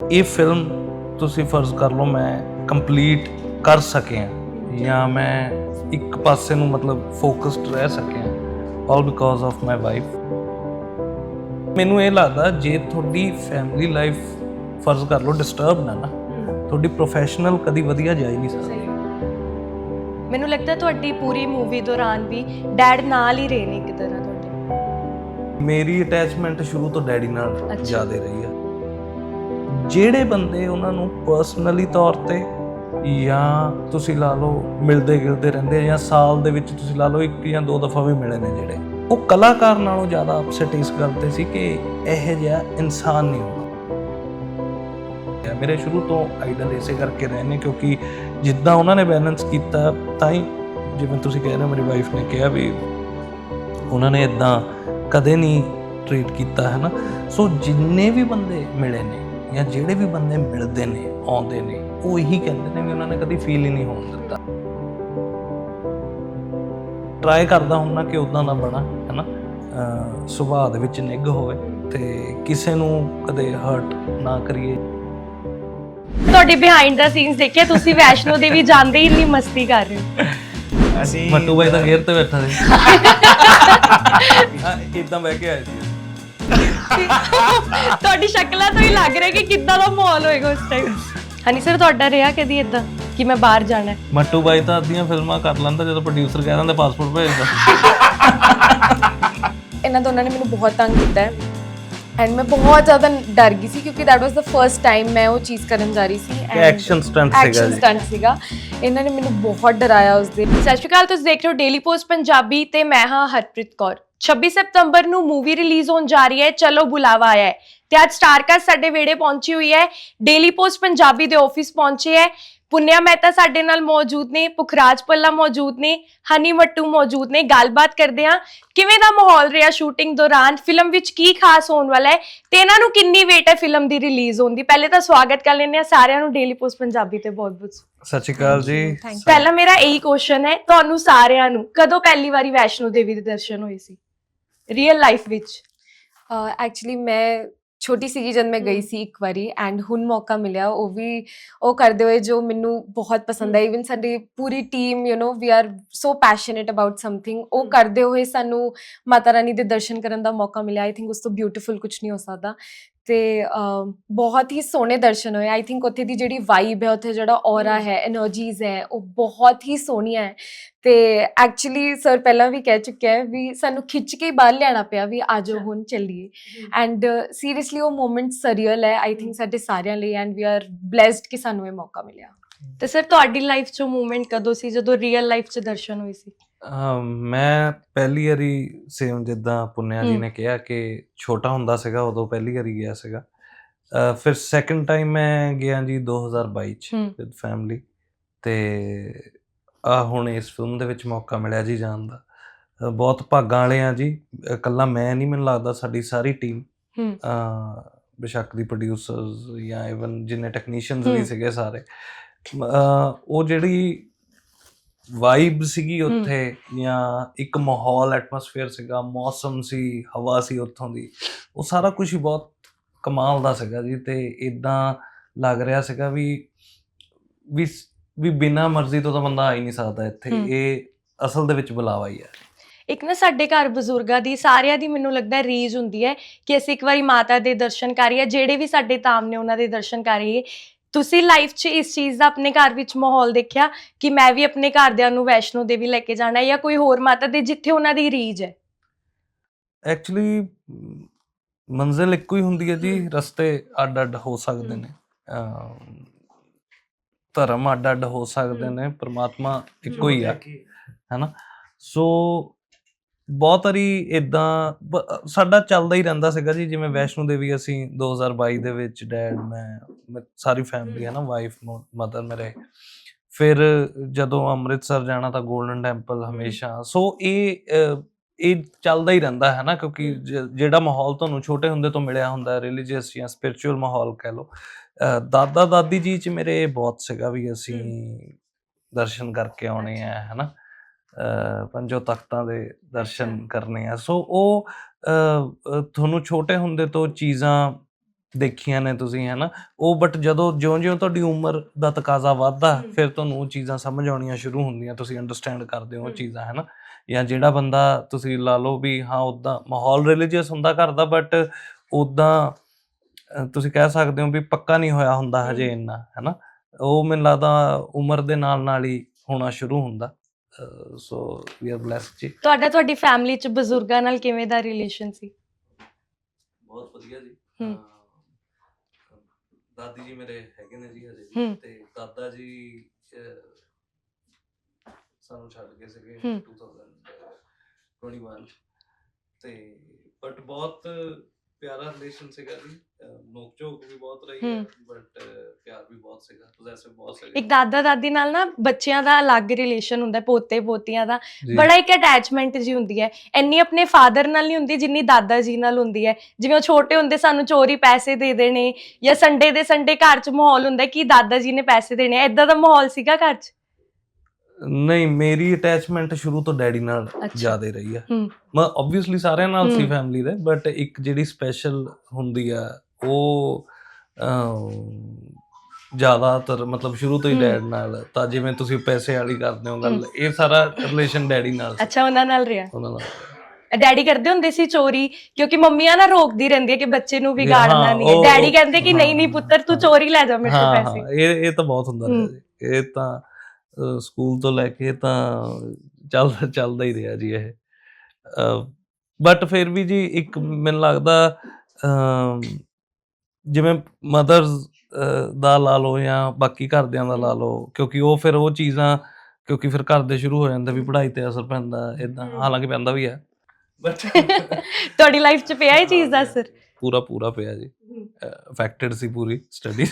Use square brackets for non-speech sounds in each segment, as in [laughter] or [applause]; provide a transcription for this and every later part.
ਇਹ ਫਿਲਮ ਤੁਸੀਂ ਫਰਜ਼ ਕਰ ਲਓ ਮੈਂ ਕੰਪਲੀਟ ਕਰ ਸਕਿਆ। ਜਾਂ ਮੈਂ ਇੱਕ ਪਾਸੇ ਨੂੰ ਮਤਲਬ ਫੋਕਸਡ ਰਹਿ ਸਕਿਆ। All because of my wife ਮੈਨੂੰ ਇਹ ਲੱਗਦਾ ਜੇ ਤੁਹਾਡੀ ਫੈਮਿਲੀ ਲਾਈਫ ਫਰਜ਼ ਕਰ ਲਓ ਡਿਸਟਰਬ ਨਾ ਨਾ ਤੁਹਾਡੀ ਪ੍ਰੋਫੈਸ਼ਨਲ ਕਦੀ ਵਧੀਆ ਜਾ ਹੀ ਨਹੀਂ ਸਕਦੀ। ਮੈਨੂੰ ਲੱਗਦਾ ਤੁਹਾਡੀ ਪੂਰੀ ਮੂਵੀ ਦੌਰਾਨ ਵੀ ਡੈਡ ਨਾਲ ਹੀ ਰਹੇ ਨੇ ਇੱਕ ਤਰ੍ਹਾਂ ਤੁਹਾਡੇ। ਮੇਰੀ ਅਟੈਚਮੈਂਟ ਸ਼ੁਰੂ ਤੋਂ ਡੈਡੀ ਨਾਲ। ਜ਼ਿਆਦਾ ਰਹੀ ਆ। ਜਿਹੜੇ ਬੰਦੇ ਉਹਨਾਂ ਨੂੰ ਪਰਸਨਲੀ ਤੌਰ ਤੇ ਜਾਂ ਤੁਸੀਂ ਲਾ ਲਓ ਮਿਲਦੇ ਗਿਲਦੇ ਰਹਿੰਦੇ ਜਾਂ ਸਾਲ ਦੇ ਵਿੱਚ ਤੁਸੀਂ ਲਾ ਲਓ ਇੱਕ ਜਾਂ ਦੋ ਦਫਾ ਵੀ ਮਿਲੇ ਨੇ ਜਿਹੜੇ, ਉਹ ਕਲਾਕਾਰ ਨਾਲੋਂ ਜ਼ਿਆਦਾ ਅਪਸੈਟ ਇਸ ਗੱਲ ਤੇ ਸੀ ਕਿ ਇਹ ਜਿਹਾ ਇਨਸਾਨ ਨਹੀਂ ਹੋਣਾ ਮੇਰੇ ਸ਼ੁਰੂ ਤੋਂ ਆਈਡਲ ਇਸੇ ਕਰਕੇ ਰਹੇ ਨੇ ਕਿਉਂਕਿ ਜਿੱਦਾਂ ਉਹਨਾਂ ਨੇ ਬੈਲੈਂਸ ਕੀਤਾ, ਤਾਂ ਹੀ ਜਿਵੇਂ ਤੁਸੀਂ ਕਹਿ ਰਹੇ ਹੋ, ਮੇਰੀ ਵਾਈਫ ਨੇ ਕਿਹਾ ਵੀ ਉਹਨਾਂ ਨੇ ਇਦਾਂ ਕਦੇ ਨਹੀਂ ਟ੍ਰੀਟ ਕੀਤਾ ਹੈ ਨਾ ਸੋ ਜਿੰਨੇ ਵੀ ਬੰਦੇ ਮਿਲੇ ਨੇ ਜਾਂ ਜਿਹੜੇ ਵੀ ਬੰਦੇ ਮਿਲਦੇ ਨੇ ਆਉਂਦੇ ਨੇ ਉਹ ਇਹੀ ਕਹਿੰਦੇ ਨੇ ਵੀ ਉਹਨਾਂ ਨੇ ਕਦੀ ਫੀਲ ਹੀ ਨਹੀਂ ਹੋਣ ਦਿੱਤਾ। ਟਰਾਈ ਕਰਦਾ ਹੁੰਨਾ ਕਿ ਉਦਾਂ ਦਾ ਬਣਾ ਹੈ ਨਾ ਅਹ ਸੁਭਾਅ ਦੇ ਵਿੱਚ ਨਿੱਘ ਹੋਵੇ ਤੇ ਕਿਸੇ ਨੂੰ ਕਦੇ ਹਰਟ ਨਾ ਕਰੀਏ। ਤੁਹਾਡੇ ਬਿਹਾਈਂਡ ਦਾ ਸੀਨਸ ਦੇਖਿਆ ਤੁਸੀਂ ਵੈਸ਼ਨੋ ਦੇਵੀ ਜਾਂਦੇ ਹੀ ਇੰਨੀ ਮਸਤੀ ਕਰ ਰਹੇ ਹੋ। ਅਸੀਂ ਮੱਟੂ ਬਾਈ ਤਾਂ ਗੇਅਰ ਤੇ ਬੈਠਾ ਸੀ। [laughs] ਇਦਾਂ ਬਹਿ ਕੇ ਆਏ ਸੀ। [laughs] ਤੁਹਾਡੀ ਸ਼ਕਲਾਂ ਤੋਂ ਹੀ ਲੱਗ ਰਿਹਾ ਕਿ ਕਿੱਦਾਂ ਦਾ ਮਾਹੌਲ ਹੋਏਗਾ ਉਸ ਟਾਈਮ ਹਨੀ ਸਰ ਤੁਹਾਡਾ ਰਿਹਾ ਕਦੀ ਇਦਾਂ ਕਿ ਮੈਂ ਬਾਹਰ ਜਾਣਾ ਹੈ? ਮੱਟੂ ਬਾਈ ਤਾਂ ਅੱਧੀਆਂ ਫਿਲਮਾਂ ਕਰ ਲੈਂਦਾ ਜਦੋਂ ਪ੍ਰੋਡਿਊਸਰ ਕਹਿ ਦਿੰਦਾ ਪਾਸਪੋਰਟ ਭੇਜ ਦਿਓ ਇਹਨਾਂ ਦੋਨਾਂ ਨੇ ਮੈਨੂੰ ਬਹੁਤ ਤੰਗ ਕੀਤਾ ਹੈ। ਐਂਡ ਮੈਂ ਬਹੁਤ ਜ਼ਿਆਦਾ ਡਰ ਗਈ ਸੀ ਕਿਉਂਕਿ that was the first time ਮੈਂ ਉਹ ਚੀਜ਼ ਕਰਨ ਜਾ ਰਹੀ ਸੀ ਐਕਸ਼ਨ ਸਟੰਟ ਸੀਗਾ ਐਕਸ਼ਨ ਸਟੰਟ ਸੀਗਾ। ਇਹਨਾਂ ਨੇ ਮੈਨੂੰ ਬਹੁਤ ਡਰਾਇਆ ਉਸ ਦਿਨ। ਸਤਿ ਸ਼੍ਰੀ ਅਕਾਲ ਤੁਸੀਂ ਦੇਖ ਰਹੇ ਹੋ ਡੇਲੀ ਪੋਸਟ ਪੰਜਾਬੀ ਤੇ ਮੈਂ ਹਾਂ ਹਰਪ੍ਰੀਤ ਕੌਰ। 26 ਸਤੰਬਰ ਨੂੰ ਮੂਵੀ ਰਿਲੀਜ਼ ਹੋਣ ਜਾ ਰਹੀ ਹੈ ਚਲੋ ਬੁਲਾਵਾ ਆਇਆ ਹੈ। ਤੇ ਅੱਜ ਸਟਾਰਕਾਸਟ ਸਾਡੇ ਵੇੜੇ ਪਹੁੰਚੀ ਹੋਈ ਹੈ ਡੇਲੀ ਪੋਸਟ ਪੰਜਾਬੀ ਦੇ ਆਫਿਸ ਪਹੁੰਚੇ ਹੈ। ਪੁੰਨਿਆ ਮਹਿਤਾ ਸਾਡੇ ਨਾਲ ਮੌਜੂਦ ਨੇ ਪੁਖਰਾਜ ਪੱਲਾ ਮੌਜੂਦ ਨੇ ਹਨੀ ਮੱਟੂ ਮੌਜੂਦ ਨੇ ਗੱਲਬਾਤ ਕਰਦੇ ਹਾਂ ਕਿਵੇਂ ਦਾ ਮਾਹੌਲ ਰਿਹਾ ਸ਼ੂਟਿੰਗ ਦੌਰਾਨ ਫਿਲਮ ਵਿੱਚ ਕੀ ਖਾਸ ਹੋਣ ਵਾਲਾ ਹੈ ਤੇ ਇਹਨਾਂ ਨੂੰ ਕਿੰਨੀ ਵੇਟ ਹੈ ਫਿਲਮ ਦੀ ਰਿਲੀਜ਼ ਹੋਣ ਦੀ? ਪਹਿਲੇ ਤਾਂ ਸਵਾਗਤ ਕਰ ਲੈਂਦੇ ਹਾਂ ਸਾਰਿਆਂ ਨੂੰ ਡੇਲੀ ਪੋਸਟ ਪੰਜਾਬੀ ਤੇ ਬਹੁਤ ਬਹੁਤ ਸਤਿ ਸ਼੍ਰੀ ਅਕਾਲ ਜੀ. ਪਹਿਲਾ ਮੇਰਾ ਇਹੀ ਕੁਐਸਚਨ ਹੈ ਤੁਹਾਨੂੰ ਸਾਰਿਆਂ ਨੂੰ ਕਦੋਂ ਪਹਿਲੀ ਵਾਰੀ ਵੈਸ਼ਨੋ ਦੇਵੀ ਦੇ ਦਰਸ਼ਨ ਹੋਏ ਸੀ? ਰੀਅਲ ਲਾਈਫ ਵਿੱਚ? ਐਕਚੁਅਲੀ ਮੈਂ ਛੋਟੀ ਸੀਗੀ ਜਦ ਮੈਂ ਗਈ। ਸੀ ਇੱਕ ਵਾਰੀ ਐਂਡ ਹੁਣ ਮੌਕਾ ਮਿਲਿਆ। ਉਹ ਵੀ ਉਹ ਕਰਦੇ ਹੋਏ ਜੋ ਮੈਨੂੰ ਬਹੁਤ ਪਸੰਦ ਹੈ ਇਵਨ ਸਾਡੀ ਪੂਰੀ team you know we are so passionate about something ਉਹ। ਕਰਦੇ ਹੋਏ ਸਾਨੂੰ ਮਾਤਾ ਰਾਣੀ ਦੇ ਦਰਸ਼ਨ ਕਰਨ ਦਾ ਮੌਕਾ ਮਿਲਿਆ। ਆਈ ਥਿੰਕ ਉਸ ਤੋਂ ਬਿਊਟੀਫੁਲ ਕੁਝ ਨਹੀਂ ਹੋ ਸਕਦਾ। ਤੇ ਬਹੁਤ ਹੀ ਸੋਹਣੇ ਦਰਸ਼ਨ ਹੋਏ। ਆਈ ਥਿੰਕ ਉੱਥੇ ਦੀ ਜਿਹੜੀ ਵਾਈਬ ਹੈ ਉੱਥੇ ਜਿਹੜਾ ਔਰਾ ਹੈ એનર્ਜੀਜ਼ ਹੈ ਉਹ ਬਹੁਤ ਹੀ ਸੋਹਣੀਆਂ ਹੈ। ਤੇ ਐਕਚੁਅਲੀ ਸਰ ਪਹਿਲਾਂ ਵੀ ਕਹਿ ਚੁੱਕਿਆ ਹੈ ਵੀ ਸਾਨੂੰ ਖਿੱਚ ਕੇ ਹੀ ਬਾਹਰ ਲਿਆਣਾ ਪਿਆ ਵੀ ਆ ਆਜੋ ਹੁਣ ਚੱਲੀਏ। ਐਂਡ ਸੀਰੀਅਸਲੀ ਉਹ ਮੂਮੈਂਟ ਸਰੀਅਲ ਹੈ ਆਈ ਥਿੰਕ ਸਾਡੇ ਸਾਰਿਆਂ ਲਈ ਐਂਡ ਵੀ ਆਰ ਬlesed ਕਿ ਸਾਨੂੰ ਇਹ ਮੌਕਾ ਮਿਲਿਆ। ਤੇ ਸਰ ਤੁਹਾਡੀ ਲਾਈਫ 'ਚ ਮੂਮੈਂਟ ਕਦੋਂ ਸੀ ਜਦੋਂ ਰੀਅਲ ਲਾਈਫ 'ਚ ਦਰਸ਼ਨ ਹੋਈ ਸੀ? ਮੈਂ ਪਹਿਲੀ ਵਾਰੀ ਸੇਮ ਜਿੱਦਾਂ ਪੁੰਨਿਆ ਜੀ। ਨੇ ਕਿਹਾ ਕਿ ਛੋਟਾ ਹੁੰਦਾ ਸੀਗਾ ਉਦੋਂ ਪਹਿਲੀ ਵਾਰੀ ਗਿਆ ਸੀਗਾ ਅ, ਫਿਰ ਸੈਕੰਡ ਟਾਈਮ ਮੈਂ ਗਿਆ ਜੀ 2022 ਚ। ਵਿਦ ਫੈਮਿਲੀ ਤੇ ਆ ਹੁਣ ਇਸ ਫਿਲਮ ਦੇ ਵਿੱਚ ਮੌਕਾ ਮਿਲਿਆ ਜੀ ਜਾਣ ਦਾ ਅ, ਬਹੁਤ ਭਾਗਾਂ ਵਾਲੇ ਆ ਜੀ ਇਕੱਲਾ ਮੈਂ ਨਹੀਂ ਮੈਨੂੰ ਲੱਗਦਾ ਸਾਡੀ ਸਾਰੀ ਟੀਮ ਹਮ। ਬੇਸ਼ੱਕ ਦੀ ਪ੍ਰੋਡਿਊਸਰਸ ਜਾਂ ਇਵਨ ਜਿੰਨੇ ਟੈਕਨੀਸ਼ੀਅਨਸ। ਵੀ ਸੀਗੇ ਸਾਰੇ ਅ, ਉਹ ਜਿਹੜੀ ਵਾਈਬ ਸੀਗੀ। ਉੱਥੇ ਜਾਂ ਇੱਕ ਮਾਹੌਲ ਐਟਮੋਸਫੇਅਰ ਸੀਗਾ ਮੌਸਮ ਸੀ ਹਵਾ ਸੀ ਉੱਥੋਂ ਦੀ ਉਹ ਸਾਰਾ ਕੁਝ ਹੀ ਬਹੁਤ ਕਮਾਲ ਦਾ ਸੀਗਾ ਜੀ ਤੇ ਇਦਾਂ ਲੱਗ ਰਿਹਾ ਸੀਗਾ ਵੀ ਵੀ ਵੀ ਬਿਨਾ ਮਰਜ਼ੀ ਤੋਂ ਤਾਂ ਬੰਦਾ ਆ ਹੀ ਨਹੀਂ ਸਕਦਾ ਇੱਥੇ। ਇਹ ਅਸਲ ਦੇ ਵਿੱਚ ਬੁਲਾਵਾ ਹੀ ਹੈ ਇੱਕ ਨਾ ਸਾਡੇ ਘਰ ਬਜ਼ੁਰਗਾਂ ਦੀ ਸਾਰਿਆਂ ਦੀ ਮੈਨੂੰ ਲੱਗਦਾ ਰੀਜ ਹੁੰਦੀ ਹੈ ਕਿ ਅਸੀਂ ਇੱਕ ਵਾਰੀ ਮਾਤਾ ਦੇ ਦਰਸ਼ਨ ਕਰੀਏ ਜਿਹੜੇ ਵੀ ਸਾਡੇ ਧਾਮ ਨੇ ਉਹਨਾਂ ਦੇ ਦਰਸ਼ਨ ਕਰੀਏ ਤੁਸੀਂ ਲਾਈਫ 'ਚ ਇਸ ਚੀਜ਼ ਦਾ ਆਪਣੇ ਘਰ ਵਿੱਚ ਮਾਹੌਲ ਦੇਖਿਆ ਕਿ ਮੈਂ ਵੀ ਆਪਣੇ ਘਰਦਿਆਂ ਨੂੰ ਵੈਸ਼ਨੋ ਦੇਵੀ ਲੈ ਕੇ ਜਾਣਾ ਹੈ ਜਾਂ ਕੋਈ ਹੋਰ ਮਾਤਾ ਦੇ ਜਿੱਥੇ ਉਹਨਾਂ ਦੀ ਰੀਜ ਹੈ? ਐਕਚੁਅਲੀ ਮੰਜ਼ਿਲ ਇੱਕੋ ਹੀ ਹੁੰਦੀ ਹੈ ਜੀ ਰਸਤੇ ਅੱਡ ਅੱਡ ਹੋ ਸਕਦੇ। ਨੇ। ਅਮ, ਧਰਮ ਅੱਡ ਅੱਡ ਹੋ ਸਕਦੇ। ਨੇ ਪ੍ਰਮਾਤਮਾ ਇੱਕੋ ਹੀ ਆ ਹੈਨਾ? ਸੋ ਬਹੁਤ ਵਾਰੀ ਇਦਾਂ ਸਾਡਾ ਚੱਲਦਾ ਹੀ ਰਹਿੰਦਾ ਸੀਗਾ ਜੀ ਜਿਵੇਂ ਵੈਸ਼ਨੋ ਦੇਵੀ ਅਸੀਂ 2022 ਦੇ ਵਿੱਚ ਡੈਡ ਮੈਂ ਸਾਰੀ ਫੈਮਿਲੀ ਹੈ ਨਾ ਵਾਈਫ ਮਦਰ ਮੇਰੇ। ਫਿਰ ਜਦੋਂ ਅੰਮ੍ਰਿਤਸਰ ਜਾਣਾ ਤਾਂ 골ਡਨ ਟੈਂਪਲ ਹਮੇਸ਼ਾ। ਸੋ ਇਹ ਇਹ ਚੱਲਦਾ ਹੀ ਰਹਿੰਦਾ ਹੈ ਨਾ ਕਿਉਂਕਿ ਜਿਹੜਾ ਮਾਹੌਲ ਤੁਹਾਨੂੰ ਛੋਟੇ ਹੁੰਦੇ ਤੋਂ ਮਿਲਿਆ ਹੁੰਦਾ ਹੈ ਰਿਲੀਜੀਅਸ ਜਾਂ ਸਪਿਰਚੁਅਲ ਮਾਹੌਲ ਕਹਿ ਲਓ ਦਾਦਾ ਦਾਦੀ ਜੀ ਚ ਮੇਰੇ ਬਹੁਤ ਸੀਗਾ ਵੀ ਅਸੀਂ ਦਰਸ਼ਨ ਕਰਕੇ ਆਉਣੇ ਆ ਹੈਨਾ ਅਹ, ਪੰਜੋ ਤਖਤਾਂ ਦੇ ਦਰਸ਼ਨ ਕਰਨੇ ਆ। ਸੋ ਉਹ ਤੁਹਾਨੂੰ ਛੋਟੇ ਹੁੰਦੇ ਤੋਂ ਚੀਜ਼ਾਂ ਦੇਖੀਆਂ ਨੇ ਤੁਸੀਂ ਹੈਨਾ? ਉਹ ਬਟ ਜਦੋਂ ਜਿਉਂ-ਜਿਉਂ ਤੁਹਾਡੀ ਉਮਰ ਦਾ ਤਕਾਜ਼ਾ ਵੱਧਦਾ। ਫਿਰ ਤੁਹਾਨੂੰ ਉਹ ਚੀਜ਼ਾਂ ਸਮਝ ਆਉਣੀਆਂ ਸ਼ੁਰੂ ਹੁੰਦੀਆਂ। ਤੁਸੀਂ ਅੰਡਰਸਟੈਂਡ ਕਰਦੇ ਹੋ ਉਹ। ਚੀਜ਼ਾਂ ਹੈਨਾ? ਜਾਂ ਜਿਹੜਾ ਬੰਦਾ ਤੁਸੀਂ ਲਾ ਲਓ ਵੀ ਹਾਂ ਉਦਾਂ ਮਾਹੌਲ ਰਿਲੀਜੀਅਸ ਹੁੰਦਾ ਘਰ ਦਾ ਬਟ ਉਦਾਂ ਤੁਸੀਂ ਕਹਿ ਸਕਦੇ ਹੋ ਵੀ ਪੱਕਾ ਨਹੀਂ ਹੋਇਆ ਹੁੰਦਾ ਹਜੇ। ਇੰਨਾ ਹੈਨਾ? ਉਹ ਮੈਨੂੰ ਲੱਗਦਾ ਉਮਰ ਦੇ ਨਾਲ ਨਾਲ ਹੀ ਹੋਣਾ ਸ਼ੁਰੂ ਹੁੰਦਾ। ਸੋ ਵੀ ਆਰ ਬlesed ਜੀ। ਤੁਹਾਡਾ ਤੁਹਾਡੀ ਫੈਮਿਲੀ ਚ ਬਜ਼ੁਰਗਾਂ ਨਾਲ ਕਿਵੇਂ ਦਾ ਰਿਲੇਸ਼ਨ ਸੀ? ਬਹੁਤ ਵਧੀਆ ਜੀ। ਹਮ। ਅਹ, ਦਾਦੀ ਜੀ ਮੇਰੇ ਹੈਗੇ ਨੇ ਜੀ ਹਜੇ ਤੇ ਦਾਦਾ ਜੀ ਅਹ, ਸਾਨੂੰ ਛੱਡ ਗਏ ਸੀਗੇ ਹਮ। 2021 ਤੇ ਬਟ ਬਹੁਤ ਪਿਆਰਾ ਰਿਲੇਸ਼ਨ ਸੀਗਾ ਜੀ। ਅਹ, ਨੋਕ ਝੋਕ ਵੀ ਬਹੁਤ ਰਹੀ ਹੈ। ਬਟ ਪਿਆਰ ਵੀ ਬਹੁਤ ਸੀਗਾ ਪੋਜੈਸਿਵ ਬਹੁਤ ਸੀਗਾ। ਇੱਕ ਦਾਦਾ ਦਾਦੀ ਨਾਲ ਨਾ ਬੱਚਿਆਂ ਦਾ ਅਲੱਗ ਰਿਲੇਸ਼ਨ ਹੁੰਦਾ ਪੋਤੇ ਪੋਤੀਆਂ ਦਾ। ਬੜਾ ਇੱਕ ਅਟੈਚਮੈਂਟ ਜੀ ਹੁੰਦੀ ਹੈ। ਇੰਨੀ ਆਪਣੇ ਫਾਦਰ ਨਾਲ ਨਹੀਂ ਹੁੰਦੀ ਜਿੰਨੀ ਦਾਦਾ ਜੀ ਨਾਲ ਹੁੰਦੀ ਹੈ। ਜਿਵੇਂ ਉਹ ਛੋਟੇ ਹੁੰਦੇ ਸਾਨੂੰ ਚੋਰੀ ਪੈਸੇ ਦੇ ਦੇਣੇ ਜਾਂ ਸੰਡੇ ਦੇ ਸੰਡੇ ਘਰ 'ਚ ਮਾਹੌਲ ਹੁੰਦਾ ਕਿ ਦਾਦਾ ਜੀ ਨੇ ਪੈਸੇ ਦੇਣੇ ਐਦਾਂ ਦਾ ਮਾਹੌਲ ਸੀਗਾ ਘਰ 'ਚ? ਨਹੀਂ ਮੇਰੀ ਅਟੈਚਮੈਂਟ ਸ਼ੁਰੂ ਤੋਂ ਡੈਡੀ ਨਾਲ। ਜ਼ਿਆਦਾ ਰਹੀ ਆ। ਮੈਂ ਆਬਵੀਅਸਲੀ ਸਾਰਿਆਂ ਨਾਲ ਸੀ। ਫੈਮਿਲੀ ਦੇ ਬਟ ਇੱਕ ਜਿਹੜੀ ਸਪੈਸ਼ਲ ਹੁੰਦੀ ਆ ਉਹ ਜ਼ਿਆਦਾਤਰ ਮਤਲਬ ਸ਼ੁਰੂ ਤੋਂ ਹੀ। ਡੈਡ ਨਾਲ ਤਾਂ ਜਿਵੇਂ ਤੁਸੀਂ ਪੈਸੇ ਵਾਲੀ ਕਰਦੇ ਹੋ ਗੱਲ ਇਹ ਸਾਰਾ ਰਿਲੇਸ਼ਨ ਡੈਡੀ ਨਾਲ ਅੱਛਾ ਉਹਨਾਂ ਨਾਲ ਰਿਹਾ ਉਹਨਾਂ ਨਾਲ ਡੈਡੀ ਕਰਦੇ ਹੁੰਦੇ ਸੀ ਚੋਰੀ ਕਿਉਂਕਿ ਮੰਮੀਆਂ ਨਾ ਰੋਕਦੀ ਰਹਿੰਦੀ ਹੈ ਕਿ ਬੱਚੇ ਨੂੰ ਵਿਗਾੜਨਾ ਨਹੀਂ ਹੈ ਡੈਡੀ ਕਹਿੰਦੇ ਕਿ ਨਹੀਂ ਨਹੀਂ ਪੁੱਤਰ ਤੂੰ। ਚੋਰੀ ਲੈ ਜਾ ਮੇਰੇ ਪੈਸੇ ਇਹ ਇਹ ਤਾਂ ਬਹੁਤ ਹੁੰਦਾ ਇਹ ਤਾਂ ਸਕੂਲ ਤੋਂ ਲੈ ਕੇ ਤਾਂ ਚੱਲ ਚੱਲਦਾ ਹੀ ਰਿਹਾ ਜੀ ਇਹ। ਬਟ ਫਿਰ ਵੀ ਜੀ ਇੱਕ ਮੈਨੂੰ ਲੱਗਦਾ ਜਿਵੇਂ ਮਦਰਸ ਦਾ ਲਾ ਲਓ ਜਾਂ ਬਾਕੀ ਘਰਦਿਆਂ ਦਾ ਲਾ ਲਓ ਕਿਉਂਕਿ ਉਹ ਫਿਰ ਉਹ ਚੀਜ਼ਾਂ ਕਿਉਂਕਿ ਫਿਰ ਘਰ ਦੇ ਸ਼ੁਰੂ ਹੋ ਜਾਂਦਾ ਵੀ ਪੜ੍ਹਾਈ ਤੇ ਅਸਰ ਪੈਂਦਾ ਇਦਾਂ। ਹਾਲਾਂਕਿ ਪੈਂਦਾ ਵੀ ਹੈ। ਬਟ [laughs] ਤੁਹਾਡੀ ਲਾਈਫ 'ਚ ਪਿਆ ਇਹ ਚੀਜ਼ ਦਾ ਅਸਰ? ਪੂਰਾ ਪੂਰਾ ਪਿਆ ਜੀ। ਅਫੈਕਟਡ ਸੀ ਪੂਰੀ ਸਟੱਡੀ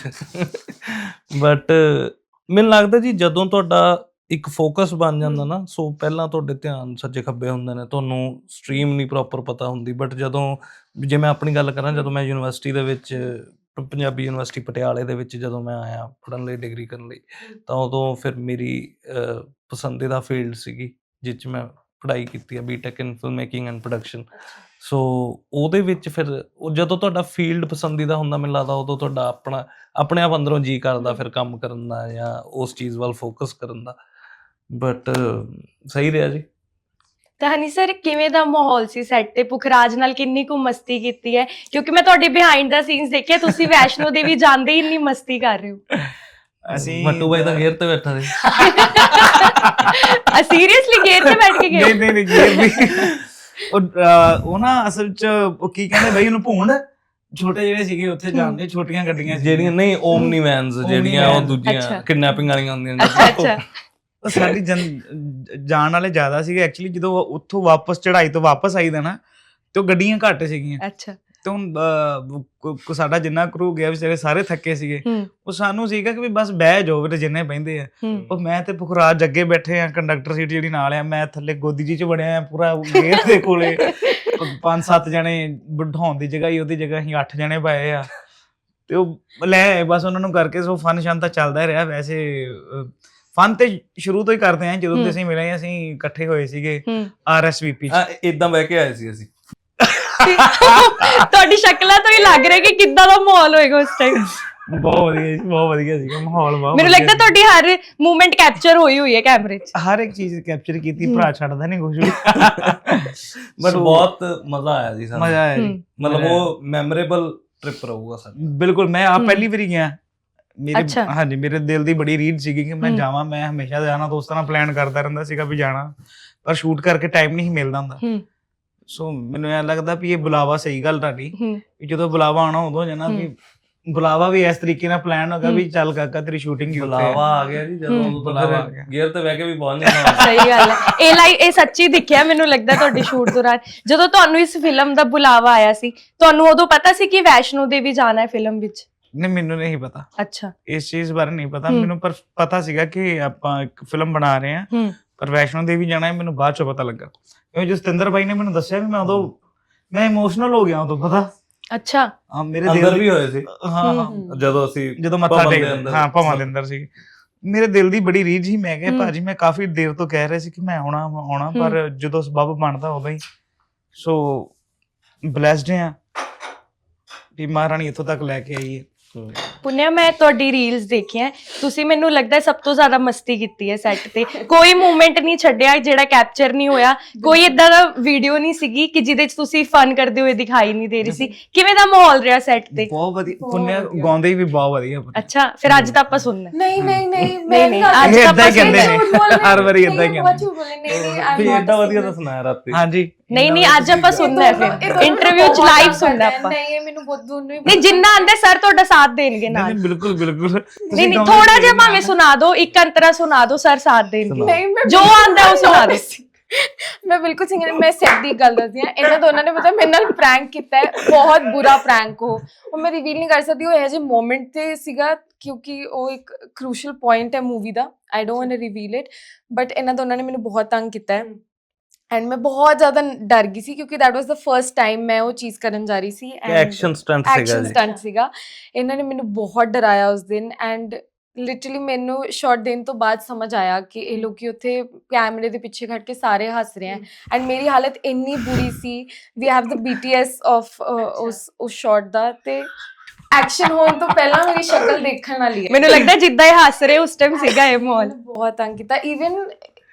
ਬਟ [laughs] ਮੈਨੂੰ ਲੱਗਦਾ ਜੀ ਜਦੋਂ ਤੁਹਾਡਾ ਇੱਕ ਫੋਕਸ ਬਣ ਜਾਂਦਾ ਨਾ ਸੋ ਪਹਿਲਾਂ ਤੁਹਾਡੇ ਧਿਆਨ ਸੱਜੇ ਖੱਬੇ ਹੁੰਦੇ ਨੇ ਤੁਹਾਨੂੰ ਸਟਰੀਮ ਨਹੀਂ ਪ੍ਰੋਪਰ ਪਤਾ ਹੁੰਦੀ ਬਟ ਜਦੋਂ ਜੇ ਮੈਂ ਆਪਣੀ ਗੱਲ ਕਰਾਂ ਜਦੋਂ ਮੈਂ ਯੂਨੀਵਰਸਿਟੀ ਦੇ ਵਿੱਚ ਪੰਜਾਬੀ ਯੂਨੀਵਰਸਿਟੀ ਪਟਿਆਲੇ ਦੇ ਵਿੱਚ ਜਦੋਂ ਮੈਂ ਆਇਆ ਪੜਨ ਲਈ ਡਿਗਰੀ ਕਰਨ ਲਈ ਤਾਂ ਉਦੋਂ ਫਿਰ ਮੇਰੀ ਪਸੰਦੀਦਾ ਫੀਲਡ ਸੀਗੀ ਜਿਸ 'ਚ ਮੈਂ ਪੜ੍ਹਾਈ ਕੀਤੀ ਹੈ BTech in film making and production so ਉਹਦੇ ਵਿੱਚ ਫਿਰ ਉਹ ਜਦੋਂ ਤੁਹਾਡਾ ਫੀਲਡ ਪਸੰਦੀਦਾ ਹੁੰਦਾ ਮੈਨੂੰ ਲੱਗਦਾ ਉਦੋਂ ਤੁਹਾਡਾ ਆਪਣਾ ਆਪਣੇ ਆਪ ਅੰਦਰੋਂ ਜੀ ਕਰਦਾ ਫਿਰ ਕੰਮ ਕਰਨ ਦਾ ਜਾਂ ਉਸ ਚੀਜ਼ ਵੱਲ ਫੋਕਸ ਕਰਨ ਦਾ। ਬਟ ਸਹੀ ਰਿਹਾ ਜੀ। ਤਾਂ ਹਨੀ ਸਰ ਕਿਵੇਂ ਦਾ ਮਾਹੌਲ ਸੀ ਸੈੱਟ ਤੇ ਪੁਖਰਾਜ ਨਾਲ ਕਿੰਨੀ ਕੁ ਮਸਤੀ ਕੀਤੀ ਹੈ? ਕਿਉਂਕਿ ਮੈਂ ਤੁਹਾਡੇ ਬਿਹਾਈਂਡ ਦਾ ਸੀਨਸ ਦੇਖਿਆ ਤੁਸੀਂ [laughs] ਵੈਸ਼ਨੋ ਦੇਵੀ ਜਾਂਦੇ ਹੀ ਇੰਨੀ ਮਸਤੀ ਕਰ ਰਹੇ ਹੋ। ਅਸੀਂ ਮੱਟੂ ਬਾਈ ਤਾਂ ਗੇਅਰ ਤੇ ਬੈਠਾ ਸੀ। ਆ ਸੀਰੀਅਸਲੀ ਗੇਰ ਤੇ ਬੈਠ ਕੇ ਨਹੀਂ ਗਏ ਨਹੀਂ ਨਹੀਂ ਗੇਰ ਵੀ। [laughs] ਉਹ ਅਹ, ਉਹ ਨਾ ਅਸਲ ਚ ਉਹ ਕੀ ਕਹਿੰਦੇ ਬਈ ਉਹਨੂੰ ਭੂੰਡ ਛੋਟੇ ਜਿਹੜੇ ਸੀਗੇ ਉੱਥੇ ਜਾਂਦੇ ਛੋਟੀਆਂ ਗੱਡੀਆਂ ਸੀਗੀਆਂ। ਜਿਹੜੀਆਂ ਨਹੀਂ ਓਮਨੀ ਵੈਨਸ ਜਿਹੜੀਆਂ ਉਹ ਦੂਜੀਆਂ। ਕਿਡਨੈਪਿੰਗ ਵਾਲੀਆਂ ਹੁੰਦੀਆਂ ਨੇ। ਅੱਛਾ ਅੱਛਾ। ਉਹ ਸਾਡੀ ਜਨ- ਜਾਣ ਵਾਲੇ ਜ਼ਿਆਦਾ ਸੀਗੇ। ਐਕਚੁਅਲੀ ਜਦੋਂ ਉੱਥੋਂ ਵਾਪਸ ਚੜਾਈ ਤੋਂ ਵਾਪਸ ਆਈਦਾ ਨਾ ਤੇ ਉਹ ਗੱਡੀਆਂ ਘੱਟ ਸੀਗੀਆਂ। ਅੱਛਾ। ਤੇ ਹੁਣ ਅਹ, ਕੋ- ਕੋ- ਸਾਡਾ ਜਿੰਨਾ ਕਰੂ ਗਿਆ ਵਿਚਾਰੇ ਸਾਰੇ ਥੱਕੇ ਸੀਗੇ ਹੂੰ। ਉਹ ਸਾਨੂੰ ਸੀਗਾ ਕਿ ਵੀ ਬਸ ਬਹਿ ਜਾਓ ਵੀਰੇ ਜਿੰਨੇ ਬਹਿੰਦੇ ਆ। ਹੂੰ। ਉਹ ਮੈਂ ਤੇ ਪੁਖਰਾਜ ਅੱਗੇ ਬੈਠੇ ਆ ਕੰਡਕਟਰ ਸੀਟ ਜਿਹੜੀ ਨਾਲ ਆ ਮੈਂ ਥੱਲੇ ਗੋਦੀ ਜੀ ਚ ਵੜਿਆ ਆ ਪੂਰਾ ਗੇਟ ਦੇ ਕੋਲੇ। ਪੰਜ ਸੱਤ ਜਣੇ ਬਿਠਾਉਣ ਦੀ ਜਗ੍ਹਾ ਹੀ ਉਹਦੀ ਜਗ੍ਹਾ ਅਸੀਂ ਅੱਠ ਜਣੇ ਪਏ ਆ। ਤੇ ਉਹ ਲੈ ਆਏ ਬਸ ਉਹਨਾਂ ਨੂੰ ਕਰਕੇ ਸੋ ਫਨ ਸ਼ਨ ਤਾਂ ਚੱਲਦਾ ਹੀ ਰਿਹਾ। ਵੈਸੇ ਫਨ ਤੇ ਸ਼ੁਰੂ ਤੋਂ ਹੀ ਕਰਦੇ ਆ ਜਦੋਂ ਹੂੰ। ਦੇ ਅਸੀਂ ਮਿਲੇ ਅਸੀਂ ਇਕੱਠੇ ਹੋਏ ਸੀਗੇ ਹੂੰ। ਆਰਐਸਵੀਪੀ ਆ ਇਦਾਂ ਬਹਿ ਕੇ ਆਏ ਸੀ ਅਸੀਂ। ਤੁਹਾਡੀ ਸ਼ਕਲਾਂ ਤੋਂ ਹੀ ਲੱਗ ਰਿਹਾ ਕਿ ਕਿੱਦਾਂ ਦਾ ਮਾਹੌਲ ਹੋਏਗਾ ਉਸ ਟਾਈਮ ਬਹੁਤ ਵਧੀਆ ਸੀ ਬਹੁਤ ਵਧੀਆ ਸੀਗਾ ਮਾਹੌਲ ਬਹੁਤ ਮੈਨੂੰ ਲੱਗਦਾ। ਤੁਹਾਡੀ ਹਰ ਮੂਵਮੈਂਟ ਕੈਪਚਰ ਹੋਈ ਹੋਈ ਹੈ ਕੈਮਰੇ 'ਚ ਹਰ ਇੱਕ ਚੀਜ਼ ਕੈਪਚਰ ਕੀਤੀ। ਭਰਾ ਛੱਡਦਾ ਨਹੀਂ ਕੁਝ ਵੀ [laughs] ਬਟ ਬਹੁਤ ਮਜ਼ਾ ਆਇਆ ਜੀ ਸਾਨੂੰ ਮਜ਼ਾ ਆਇਆ ਜੀ। ਮਤਲਬ ਉਹ ਮੈਮੋਰੇਬਲ ਟ੍ਰਿਪ ਰਹੂਗਾ ਸਾਡਾ ਬਿਲਕੁਲ ਮੈਂ ਆ। ਪਹਿਲੀ ਵਾਰੀ ਗਿਆ ਮੇਰੇ। ਹਾਂਜੀ ਮੇਰੇ ਦਿਲ ਦੀ ਬੜੀ ਰੀਡ ਸੀਗੀ ਕਿ ਮੈਂ। ਜਾਵਾਂ ਮੈਂ ਹਮੇਸ਼ਾ ਜਾਣਾ ਦੋਸਤਾਂ ਨਾਲ ਪਲਾਨ ਕਰਦਾ ਰਹਿੰਦਾ ਸੀਗਾ ਵੀ ਜਾਣਾ ਪਰ ਸ਼ੂਟ ਕਰਕੇ ਟਾਈਮ ਨਹੀਂ ਮਿਲਦਾ ਹੁੰਦਾ ਹੂੰ ਸੋ ਮੈਨੂੰ ਇਹ ਲੱਗਦਾ ਵੀ ਇਹ ਬੁਲਾਵਾ ਸਹੀ ਗੱਲ ਤੁਹਾਡੀ। ਹੂੰ। ਵੀ ਜਦੋਂ ਬੁਲਾਵਾ ਆਣਾ ਉਦੋਂ ਜਾਣਾ ਵੀ ਬੁਲਾਵਾ ਵੀ ਇਸ ਤਰੀਕੇ ਨਾਲ ਪਲਾਨ ਹੋਗਾ ਵੀ। ਚੱਲ ਕਾਕਾ ਤੇਰੀ ਸ਼ੂਟਿੰਗ ਹੀ ਹੈ। ਬੁਲਾਵਾ ਆ ਗਿਆ ਜੀ ਜਦੋਂ ਬੁਲਾਵਾ ਆ ਗਿਆ। ਗੇਅਰ ਤੇ ਬਹਿ ਕੇ ਵੀ ਪਹੁੰਚ ਜਾਣਾ [laughs] ਸਹੀ ਗੱਲ ਹੈ ਇਹ ਲਾਈ ਇਹ ਸੱਚੀ ਦਿਖਿਆ ਮੈਨੂੰ ਲੱਗਦਾ ਤੁਹਾਡੀ ਸ਼ੂਟ ਦੌਰਾਨ। ਜਦੋਂ ਤੁਹਾਨੂੰ ਇਸ ਫਿਲਮ ਦਾ ਬੁਲਾਵਾ ਆਇਆ ਸੀ ਤੁਹਾਨੂੰ ਉਦੋਂ ਪਤਾ ਸੀ ਕਿ ਵੈਸ਼ਨੋ ਦੇਵੀ ਜਾਣਾ ਹੈ ਫਿਲਮ ਵਿੱਚ? ਨਹੀਂ ਮੈਨੂੰ ਨਹੀਂ ਪਤਾ। ਅੱਛਾ। ਇਸ ਚੀਜ਼ ਬਾਰੇ ਨਹੀਂ ਪਤਾ। ਹੂੰ। ਮੈਨੂੰ ਪਰ ਪਤਾ ਸੀਗਾ ਕਿ ਆਪਾਂ ਇੱਕ ਫਿਲਮ ਬਣਾ ਰਹੇ ਹਾਂ। ਹੂੰ। ਪਰ ਵੈਸ਼ਨੋ ਦੇਵੀ ਜਾਣਾ ਹੈ ਮੈਨੂੰ ਬਾਅਦ ਚੋਂ ਪਤਾ ਲੱਗਾ। ਕਿਉਂਕਿ ਜਸਤਿੰਦਰ ਬਾਈ ਨੇ ਮੈਨੂੰ ਦੱਸਿਆ ਵੀ ਮੈਂ ਉਦੋਂ ਮੈਂ ਇਮੋਸ਼ਨਲ ਹੋ ਗਿਆ ਉਦੋਂ ਪਤਾ? ਅੱਛਾ। ਹਾਂ ਮੇਰੇ ਅੰਦਰ ਦਿਲ ਵੀ ਹੋਏ ਸੀ। ਹਾਂ। ਜਦੋਂ ਅਸੀਂ ਜਦੋਂ ਮੱਥਾ ਭਵਨ ਦੇ ਟੇਕ ਅੰਦਰ। ਹਾਂ ਭਵਾਂ ਦੇ ਅੰਦਰ ਸੀ। ਮੇਰੇ ਦਿਲ ਦੀ ਬੜੀ ਰੀਝ ਸੀ ਮੈਂ ਕਿਹਾ। ਭਾਜੀ ਮੈਂ ਕਾਫੀ ਦੇਰ ਤੋਂ ਕਹਿ ਰਿਹਾ ਸੀ ਕਿ ਮੈਂ ਆਉਣਾ ਮੈਂ ਆਉਣਾ ਪਰ ਜਦੋਂ ਸਬਬ ਬਣਦਾ ਉਦੋਂ ਹੀ। ਸੋ ਬlesed ਆ ਵੀ ਮਹਾਰਾਣੀ ਇੱਥੋਂ ਤੱਕ ਲੈ ਕੇ ਆਈ ਹੈ। ਪੁੰਨਿਆ ਮੈਂ ਤੁਹਾਡੀ ਰੀਲਸ ਦੇਖੀਆਂ ਤੁਸੀਂ ਮੈਨੂੰ ਲੱਗਦਾ ਹੈ ਸਭ ਤੋਂ ਜ਼ਿਆਦਾ ਮਸਤੀ ਕੀਤੀ ਹੈ ਸੈੱਟ ਤੇ। ਕੋਈ ਮੂਮੈਂਟ ਨਹੀਂ ਛੱਡਿਆ ਜਿਹੜਾ ਕੈਪਚਰ ਨਹੀਂ ਹੋਇਆ। ਕੋਈ ਇਦਾਂ ਦਾ ਵੀਡੀਓ ਨਹੀਂ ਸੀਗੀ ਕਿ ਜਿਹਦੇ 'ਚ ਤੁਸੀਂ ਫਨ ਕਰਦੇ ਹੋਏ ਦਿਖਾਈ ਨਹੀਂ ਦੇ ਰਹੀ ਸੀ। ਕਿਵੇਂ ਦਾ ਮਾਹੌਲ ਰਿਹਾ ਸੈੱਟ ਤੇ? ਬਹੁਤ ਵਧੀਆ। ਪੁੰਨਿਆ ਗਾਉਂਦੇ ਵੀ ਬਹੁਤ ਵਧੀਆ ਪੁੰਨਿਆ। ਅੱਛਾ ਫਿਰ ਅੱਜ ਤਾਂ ਆਪਾਂ ਸੁਣਨਾ। ਹੈ। ਨਹੀਂ ਨਹੀਂ ਨਹੀਂ ਨਹੀਂ, ਨਹੀਂ, ਅੱਜ ਇਹ ਤਾਂ ਏਦਾਂ ਹੀ ਬਸ ਕਹਿੰਦੇ ਇਹ ਨੇ। ਹਰ ਵਾਰੀ ਏਦਾਂ ਹੀ ਕਹਿੰਦੇ ਨਹੀਂ ਨਹੀਂ ਏਡਾ a ਵਧੀਆ. ਤਾਂ ਸੁਣਾਇਆ ਰਾਤੀ। ਹਾਂਜੀ। ਨਹੀਂ ਨਹੀਂ ਅੱਜ ਆਪਾਂ ਸੁਣਨਾ ਹੈ ਫਿਰ। ਇੰਟਰਵਿਊ 'ਚ ਲਾਈਵ ਸੁਣਨਾ ਆਪਾਂ। ਨਹੀਂ ਇਹ ਮੈਨੂੰ ਬਹੁਤ ਦੋਨੋਂ ਹੀ ਨਹੀਂ ਜਿੰਨਾ ਆਂਦੇ ਸਰ ਤੁਹਾਡਾ ਸਾਥ ਦੇਣਗੇ ਨਹੀਂ ਨਾਲ। ਨਹੀਂ, ਬਿਲਕੁਲ ਬਿਲਕੁਲ। ਨਹੀਂ ਨਹੀਂ ਥੋੜਾ ਜਿਹਾ ਭਾਵੇਂ ਸੁਣਾ ਦਿਓ ਇੱਕ ਅੰਤਰਾ ਸੁਣਾ ਦਿਓ ਸਰ ਸਾਥ ਦੇਣਗੇ। ਨਹੀਂ ਜੋ ਆਂਦਾ ਉਹ ਸੁਣਾ ਦਿਓ। ਮੈਂ ਬਿਲਕੁਲ ਸਿੰਗਰ ਮੈਂ ਸੈਟ ਦੀ ਗੱਲ ਦੱਸਦੀ ਹਾਂ। ਇਹਨਾਂ ਦੋਨਾਂ ਨੇ ਮਤਲਬ ਮੇਰੇ ਨਾਲ ਪ੍ਰੈਂਕ ਕੀਤਾ ਹੈ। ਬਹੁਤ ਬੁਰਾ ਪ੍ਰੈਂਕ ਉਹ। ਉਹ ਮੈਂ ਰਿਵੀਲ ਨਹੀਂ ਕਰ ਸਕਦੀ ਉਹ ਇਹ ਜਿਹੇ ਮੂਮੈਂਟ ਤੇ ਸੀਗਾ ਕਿਉਂਕਿ ਉਹ ਇੱਕ ਕ੍ਰੂਸ਼ੀਅਲ ਪੁਆਇੰਟ ਹੈ movie the. I don't want to reveal it but ਇਹਨਾਂ ਦੋਨਾਂ ਨੇ ਮੈਨੂੰ ਬਹੁਤ ਤੰਗ ਕੀਤਾ ਹੈ। ਐਂਡ ਮੈਂ ਬਹੁਤ ਜ਼ਿਆਦਾ ਡਰ ਗਈ ਸੀ ਕਿਉਂਕਿ that was the first time ਮੈਂ ਉਹ ਚੀਜ਼ ਕਰਨ ਜਾ ਰਹੀ ਸੀ ਐਕਸ਼ਨ ਸਟੰਟ ਸੀਗਾ ਐਕਸ਼ਨ ਸਟੰਟ ਸੀਗਾ ਇਹਨਾਂ ਨੇ ਮੈਨੂੰ ਬਹੁਤ ਡਰਾਇਆ ਉਸ ਦਿਨ ਐਂਡ ਲਿਟਰਲੀ ਮੈਨੂੰ ਸ਼ਾਟ ਦੇਣ ਤੋਂ ਬਾਅਦ ਸਮਝ ਆਇਆ ਕਿ ਇਹ ਲੋਕੀ ਉੱਥੇ ਕੈਮਰੇ ਦੇ ਪਿੱਛੇ ਖੜ ਕੇ ਸਾਰੇ ਹੱਸ ਰਹੇ ਹਨ ਐਂਡ ਮੇਰੀ ਹਾਲਤ ਇੰਨੀ ਬੁਰੀ ਸੀ ਵੀ ਹੈਵ ਦ ਬੀਟੀਐਸ ਆਫ ਉਸ ਉਸ ਸ਼ਾਟ ਦਾ ਤੇ ਐਕਸ਼ਨ ਹੋਣ ਤੋਂ ਪਹਿਲਾਂ ਮੇਰੀ ਸ਼ਕਲ ਦੇਖਣ ਵਾਲੀ ਹੈ ਮੈਨੂੰ ਲੱਗਦਾ ਜਿੱਦਾਂ ਇਹ ਹੱਸ ਰਹੇ ਉਸ ਟਾਈਮ ਸੀਗਾ ਇਹ ਮਾਹੌਲ ਮੈਨੂੰ ਬਹੁਤ ਤੰਗ ਕੀਤਾ ਇਵਨ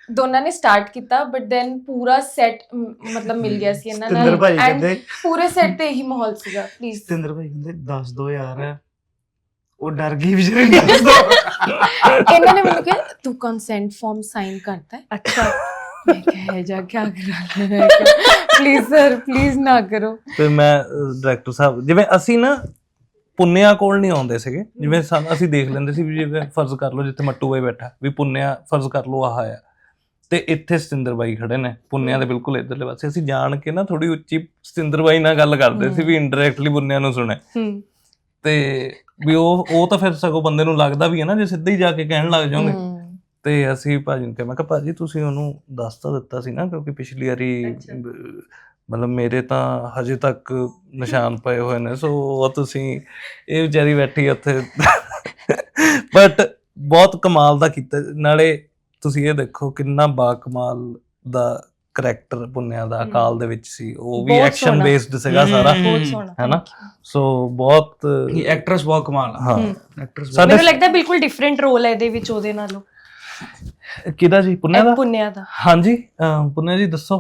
ਦੋਨਾਂ ਨੇ ਸਟਾਰਟ ਕੀਤਾ ਬਟ ਦੈਨ ਪੂਰਾ ਸੈਟ ਮਤਲਬ ਮਿਲ ਗਿਆ ਸੀ ਇਹਨਾਂ ਸਤਿੰਦਰ ਨਾਲ ਭਾਈ ਕਹਿੰਦੇ ਪੂਰੇ ਸੈਟ ਤੇ ਇਹੀ ਮਾਹੌਲ ਸੀਗਾ ਪਲੀਜ਼ ਸਤਿੰਦਰ ਭਾਈ ਕਹਿੰਦੇ ਦੱਸ ਦੋ ਯਾਰ ਉਹ ਡਰ ਗਈ ਵਿਚਾਰੀ ਨਹੀਂ ਦੱਸ ਦੋ। ਇਹਨਾਂ ਨੇ ਮੈਨੂੰ ਕਿਹਾ ਤੂੰ ਕੰਸੈਂਟ ਫਾਰਮ ਸਾਈਨ ਕਰਤਾ ਹੈ? ਅੱਛਾ। ਮੈਂ ਕਿਹਾ ਜਾ ਕੀ ਕਰਾਂ ਪਲੀਜ਼ ਸਰ ਪਲੀਜ਼ ਨਾ ਕਰੋ। ਫਿਰ ਮੈਂ ਡਾਇਰੈਕਟਰ ਸਾਹਿਬ ਜਿਵੇਂ ਅਸੀਂ ਨਾ ਪੁੰਨਿਆ ਕੋਲ ਨਹੀਂ ਆਉਂਦੇ ਸੀਗੇ ਜਿਵੇਂ ਸਾਨੂੰ ਅਸੀਂ ਦੇਖ ਲੈਂਦੇ ਸੀ ਵੀ ਜਿਵੇਂ ਫਰਜ਼ ਕਰ ਲਓ ਜਿੱਥੇ ਮੱਟੂ ਬਾਈ ਬੈਠਾ ਵੀ ਪੁੰਨਿਆ ਫਰਜ਼ ਕਰ ਲਓ ਆਹ ਆ। ਤੇ ਇੱਥੇ ਸਤਿੰਦਰ ਬਾਈ ਖੜੇ ਨੇ ਪੁੰਨਿਆ ਦੇ ਬਿਲਕੁਲ ਇਧਰਲੇ ਪਾਸੇ। ਅਸੀਂ ਜਾਣ ਕੇ ਨਾ ਥੋੜੀ ਉੱਚੀ ਸਤਿੰਦਰ ਬਾਈ ਨਾਲ ਗੱਲ ਕਰਦੇ ਸੀ ਵੀ ਇਨਡਾਇਰੈਕਟਲੀ ਪੁੰਨਿਆ ਨੂੰ ਸੁਣੇ। ਤੇ ਵੀ ਉਹ ਉਹ ਤਾਂ ਫਿਰ ਸਗੋਂ ਬੰਦੇ ਨੂੰ ਲੱਗਦਾ ਵੀ ਹੈ ਨਾ ਜੇ ਸਿੱਧਾ ਹੀ ਜਾ ਕੇ ਕਹਿਣ ਲੱਗ ਜਾਓਗੇ। ਤੇ ਅਸੀਂ ਭਾਜੀ ਨੂੰ ਕਿਹਾ ਮੈਂ ਕਿਹਾ ਭਾਜੀ ਤੁਸੀਂ ਉਹਨੂੰ ਦੱਸ ਤਾਂ ਦਿੱਤਾ ਸੀ ਨਾ ਕਿਉਂਕਿ ਪਿਛਲੀ ਵਾਰੀ ਮਤਲਬ ਮੇਰੇ ਤਾਂ ਹਜੇ ਤੱਕ ਨਿਸ਼ਾਨ ਪਏ ਹੋਏ ਨੇ ਸੋ ਉਹ ਤੁਸੀਂ ਇਹ ਵਿਚਾਰੀ ਬੈਠੀ ਉੱਥੇ। [laughs] ਬਟ ਬਹੁਤ ਕਮਾਲ ਦਾ ਕੀਤਾ ਨਾਲੇ ਤੁਸੀਂ ਇਹ ਦੇਖੋ ਕਿੰਨਾ ਬਾ ਕਮਾਲ ਦਾ ਕਰੈਕਟਰ ਪੁੰਨਿਆ ਦਾ। ਅਕਾਲ ਦੇ ਵਿੱਚ ਸੀ ਉਹ ਵੀ ਬਹੁਤ ਐਕਸ਼ਨ ਸੋਹਣਾ। ਬੇਸਡ ਸੀਗਾ ਸਾਰਾ ਹਮ। ਬਹੁਤ ਸੋਹਣਾ ਹੈ ਨਾ ਸੋ ਬਹੁਤ ਇਹ ਐਕਟਰਸ ਬਹੁਤ ਕਮਾਲ ਆ ਹਾਂ। ਐਕਟਰਸ ਸਾਡੇ- ਮੈਨੂੰ ਲੱਗਦਾ ਬਿਲਕੁਲ ਡਿਫਰੈਂਟ ਰੋਲ ਹੈ ਇਹਦੇ ਵਿੱਚ ਉਹਦੇ ਨਾਲੋਂ ਕਿਹਦਾ ਜੀ ਪੁੰਨਿਆ ਦਾ ਪੁੰਨਿਆ ਦਾ ਹਾਂਜੀ ਅਹ ਪੁੰਨਿਆ ਜੀ ਦੱਸੋ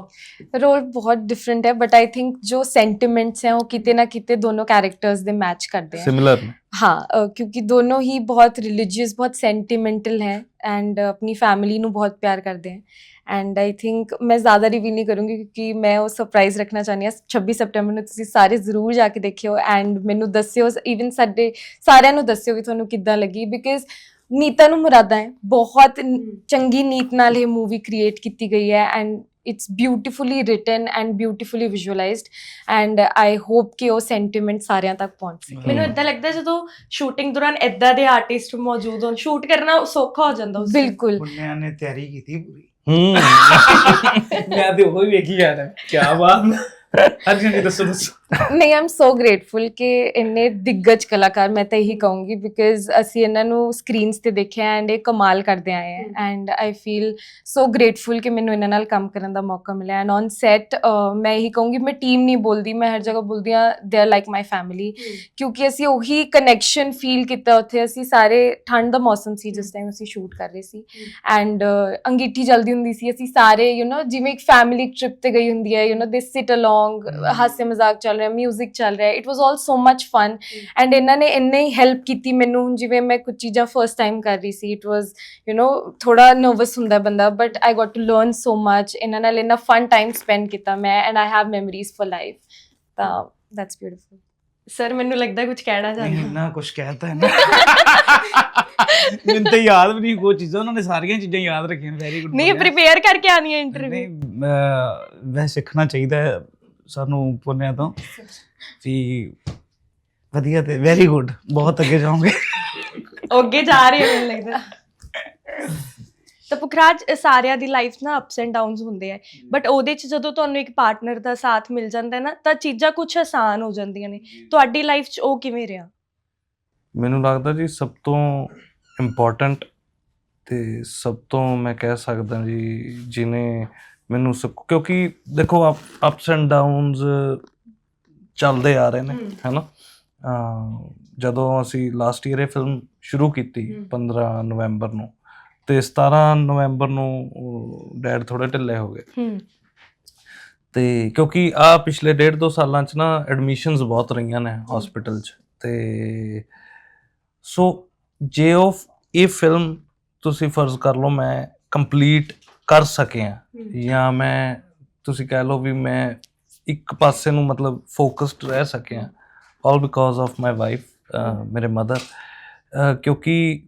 ਰੋਲ ਬਹੁਤ ਡਿਫਰੈਂਟ ਹੈ ਬਟ ਆਈ ਥਿੰਕ ਜੋ ਸੈਂਟੀਮੈਂਟਸ ਹੈ ਉਹ ਕਿਤੇ ਨਾ ਕਿਤੇ ਦੋਨੋਂ ਕੈਰੈਕਟਰਸ ਦੇ ਮੈਚ ਕਰਦੇ हैं ਸਿਮਿਲਰ ਨੇ हाँ अ, क्योंकि दोनों ही बहुत रिलीजियस बहुत सेंटिमेंटल हैं एंड अपनी फैमिली ਨੂੰ ਬਹੁਤ ਪਿਆਰ ਕਰਦੇ हैं ਐਂਡ ਆਈ ਥਿੰਕ ਮੈਂ ਜ਼ਿਆਦਾ ਰਿਵੀਲ ਨਹੀਂ ਕਰੂੰਗੀ ਕਿਉਂਕਿ ਮੈਂ ਉਹ ਸਰਪ੍ਰਾਈਜ਼ ਰੱਖਣਾ ਚਾਹੁੰਦੀ ਹਾਂ 26 ਸਤੰਬਰ ਨੂੰ ਤੁਸੀਂ ਸਾਰੇ ਜ਼ਰੂਰ ਜਾ ਕੇ ਦੇਖਿਓ ਐਂਡ ਮੈਨੂੰ ਦੱਸਿਓ ਇਵਨ ਸਾਡੇ ਸਾਰਿਆਂ ਨੂੰ ਦੱਸਿਓ ਵੀ ਤੁਹਾਨੂੰ ਕਿੱਦਾਂ ਲੱਗੀ ਬਿਕਾਜ਼ ਨੀਤਾ ਨੂੰ ਮੁਰਾਦਾਂ ਹੈ। ਬਹੁਤ ਚੰਗੀ ਨੀਤ ਨਾਲ ਇਹ ਮੂਵੀ ਕ੍ਰੀਏਟ ਕੀਤੀ ਗਈ ਹੈ and it's beautifully written and beautifully visualised and I hope ਕਿ ਉਹ ਸੈਂਟੀਮੈਂਟ ਸਾਰਿਆਂ ਤੱਕ ਪਹੁੰਚ ਸਕੇ। ਮੈਨੂੰ ਇਦਾਂ ਲੱਗਦਾ ਜਦੋਂ ਸ਼ੂਟਿੰਗ ਦੌਰਾਨ ਇਦਾਂ ਦੇ ਆਰਟਿਸਟ ਮੌਜੂਦ ਹੋਣ ਸ਼ੂਟ ਕਰਨਾ ਸੌਖਾ ਹੋ ਜਾਂਦਾ ਉਸ। ਬਿਲਕੁਲ। ਪੁੰਨਿਆ ਨੇ ਤਿਆਰੀ ਕੀਤੀ ਪੂਰੀ। ਹੂੰ। ਮੈਂ ਤੇ ਉਹ ਹੀ ਵੇਖੀ ਜਾ ਰਿਹਾ ਕੀ ਬਾਤ। ਹਾਂਜੀ ਹਾਂਜੀ ਦੱਸੋ ਦੱਸੋ। ਨਹੀਂ ਆਮ ਸੋ ਗ੍ਰੇਟਫੁਲ ਕਿ ਇੰਨੇ ਦਿੱਗਜ ਕਲਾਕਾਰ ਮੈਂ ਤਾਂ ਇਹੀ ਕਹੂੰਗੀ ਬਿਕਾਜ਼ ਅਸੀਂ ਇਹਨਾਂ ਨੂੰ ਸਕਰੀਨਸ ਤੇ ਦੇਖਿਆ ਐਂਡ ਇਹ ਕਮਾਲ ਕਰਦੇ ਆਏ ਹੈ and I feel so grateful ਕਿ ਮੈਨੂੰ ਇਹਨਾਂ ਨਾਲ ਕੰਮ ਕਰਨ ਦਾ ਮੌਕਾ ਮਿਲਿਆ ਐਂਡ ਔਨ ਸੈਟ ਮੈਂ ਇਹੀ ਕਹੂੰਗੀ ਮੈਂ ਟੀਮ ਨਹੀਂ ਬੋਲਦੀ ਮੈਂ ਹਰ ਜਗ੍ਹਾ ਬੋਲਦੀ ਆ they are like my family ਕਿਉਂਕਿ ਅਸੀਂ ਉਹੀ ਕਨੈਕਸ਼ਨ ਫੀਲ ਕੀਤਾ ਉੱਥੇ ਅਸੀਂ ਸਾਰੇ ਠੰਡ ਦਾ ਮੌਸਮ ਸੀ ਜਿਸ ਟਾਈਮ ਅਸੀਂ ਸ਼ੂਟ ਕਰ ਰਹੇ ਸੀ ਐਂਡ ਅੰਗੀਠੀ ਜਲਦੀ ਹੁੰਦੀ ਸੀ ਅਸੀਂ ਸਾਰੇ ਯੂ نو ਜਿਵੇਂ ਇੱਕ ਫੈਮਿਲੀ ਟ੍ਰਿਪ ਤੇ ਗਈ ਹੁੰਦੀ ਹੈ ਯੂ نو ਦੇ ਸਿਟ ਅਲੋਂਗ ਹਾਸੇ ਮਜ਼ਾਕ ਚੱਲ ਰਿਹਾ 뮤직 ਚੱਲ ਰਿਹਾ it was all so much fun and ਇਹਨਾਂ ਨੇ ਇੰਨੇ ਹੀ ਹੈਲਪ ਕੀਤੀ ਮੈਨੂੰ ਜਿਵੇਂ ਮੈਂ ਕੁਝ ਚੀਜ਼ਾਂ ਫਰਸਟ ਟਾਈਮ ਕਰ ਰਹੀ ਸੀ ਇਟ ਵਾਸ ਯੂ نو ਥੋੜਾ ਨਰਵਸ ਹੁੰਦਾ ਬੰਦਾ but I got to learn so much ਇਹਨਾਂ ਨਾਲ ਇੰਨਾ ਫਨ ਟਾਈਮ ਸਪੈਂਡ ਕੀਤਾ ਮੈਂ and I have memories for life ਤਾਂ ਦੈਟਸ ਬਿਊਟੀਫੁਲ ਸਰ ਮੈਨੂੰ ਲੱਗਦਾ ਕੁਝ ਕਹਿਣਾ ਚਾਹੁੰਦੇ ਹੋ? ਨਾ ਕੁਝ ਕਹਿਤਾ ਹੈ ਨਾ। ਮੈਨੂੰ ਤਾਂ ਯਾਦ ਵੀ ਨਹੀਂ ਕੋਈ ਚੀਜ਼ਾਂ ਉਹਨਾਂ ਨੇ ਸਾਰੀਆਂ ਚੀਜ਼ਾਂ ਯਾਦ ਰੱਖੀਆਂ ਵੈਰੀ ਗੁੱਡ ਨਹੀਂ ਪ੍ਰਿਪੇਅਰ ਕਰਕੇ ਆਣੀ ਹੈ ਇੰਟਰਵਿਊ ਨਹੀਂ ਮੈਂ ਸਿੱਖਣਾ ਚਾਹੀਦਾ ਸਾਨੂੰ ਪੁੰਨਿਆ ਤੋਂ ਵੀ ਵਧੀਆ ਤੇ ਵੈਰੀ ਗੁੱਡ ਬਹੁਤ ਅੱਗੇ ਜਾਓਗੇ। ਅੱਗੇ ਜਾ ਰਹੀ ਹੈ ਮੈਨੂੰ ਲੱਗਦਾ। ਤਾਂ ਪੁਖਰਾਜ ਸਾਰਿਆਂ ਦੀ ਲਾਈਫ ਨਾ ਅਪਸ ਐਂਡ ਡਾਊਨਸ ਹੁੰਦੇ ਆ। ਬਟ ਉਹਦੇ ਚ ਜਦੋਂ ਤੁਹਾਨੂੰ ਇੱਕ ਪਾਰਟਨਰ ਦਾ ਸਾਥ ਮਿਲ ਜਾਂਦਾ ਹੈ ਨਾ ਤਾਂ ਚੀਜ਼ਾਂ ਕੁਝ ਆਸਾਨ ਹੋ ਜਾਂਦੀਆਂ ਨੇ। ਤੁਹਾਡੀ ਲਾਈਫ ਚ ਉਹ ਕਿਵੇਂ ਰਿਹਾ? ਮੈਨੂੰ ਲੱਗਦਾ ਜੀ ਸਭ ਤੋਂ ਇੰਪੋਰਟੈਂਟ ਤੇ ਸਭ ਤੋਂ ਮੈਂ ਕਹਿ ਸਕਦਾ ਜੀ ਜਿਨੇ ਮੈਨੂੰ ਸਭ ਕਿਉਂਕਿ ਦੇਖੋ ਅਪਸ ਐਂਡ ਡਾਊਨਸ ਚੱਲਦੇ ਆ ਰਹੇ ਨੇ। ਹੈਨਾ ਜਦੋਂ ਅਸੀਂ ਲਾਸਟ ਈਅਰ ਇਹ ਫਿਲਮ ਸ਼ੁਰੂ ਕੀਤੀ ਹਮ। 15 ਨਵੰਬਰ ਨੂੰ ਤੇ 17 ਨਵੰਬਰ ਨੂੰ ਡੈਡ ਥੋੜੇ ਢਿੱਲੇ ਹੋ ਗਏ ਤੇ ਕਿਉਂਕਿ ਆ ਪਿਛਲੇ ਡੇਢ ਦੋ ਸਾਲਾਂ ਚ ਨਾ ਐਡਮਿਸ਼ਨਸ ਬਹੁਤ ਰਹੀਆਂ ਨੇ ਹਸਪੀਟਲ ਚ ਤੇ ਸੋ ਜੇ ਉਹ ਇਹ ਫਿਲਮ ਤੁਸੀਂ ਫਰਜ਼ ਕਰ ਲਓ ਮੈਂ ਕੰਪਲੀਟ ਕਰ ਸਕਿਆ। ਜਾਂ ਮੈਂ ਤੁਸੀਂ ਕਹਿ ਲਓ ਵੀ ਮੈਂ ਇੱਕ ਪਾਸੇ ਨੂੰ ਮਤਲਬ ਫੋਕਸਡ ਰਹਿ ਸਕਿਆ। All because of my wife ਮੇਰੇ ਮਦਰ ਕਿਉਂਕਿ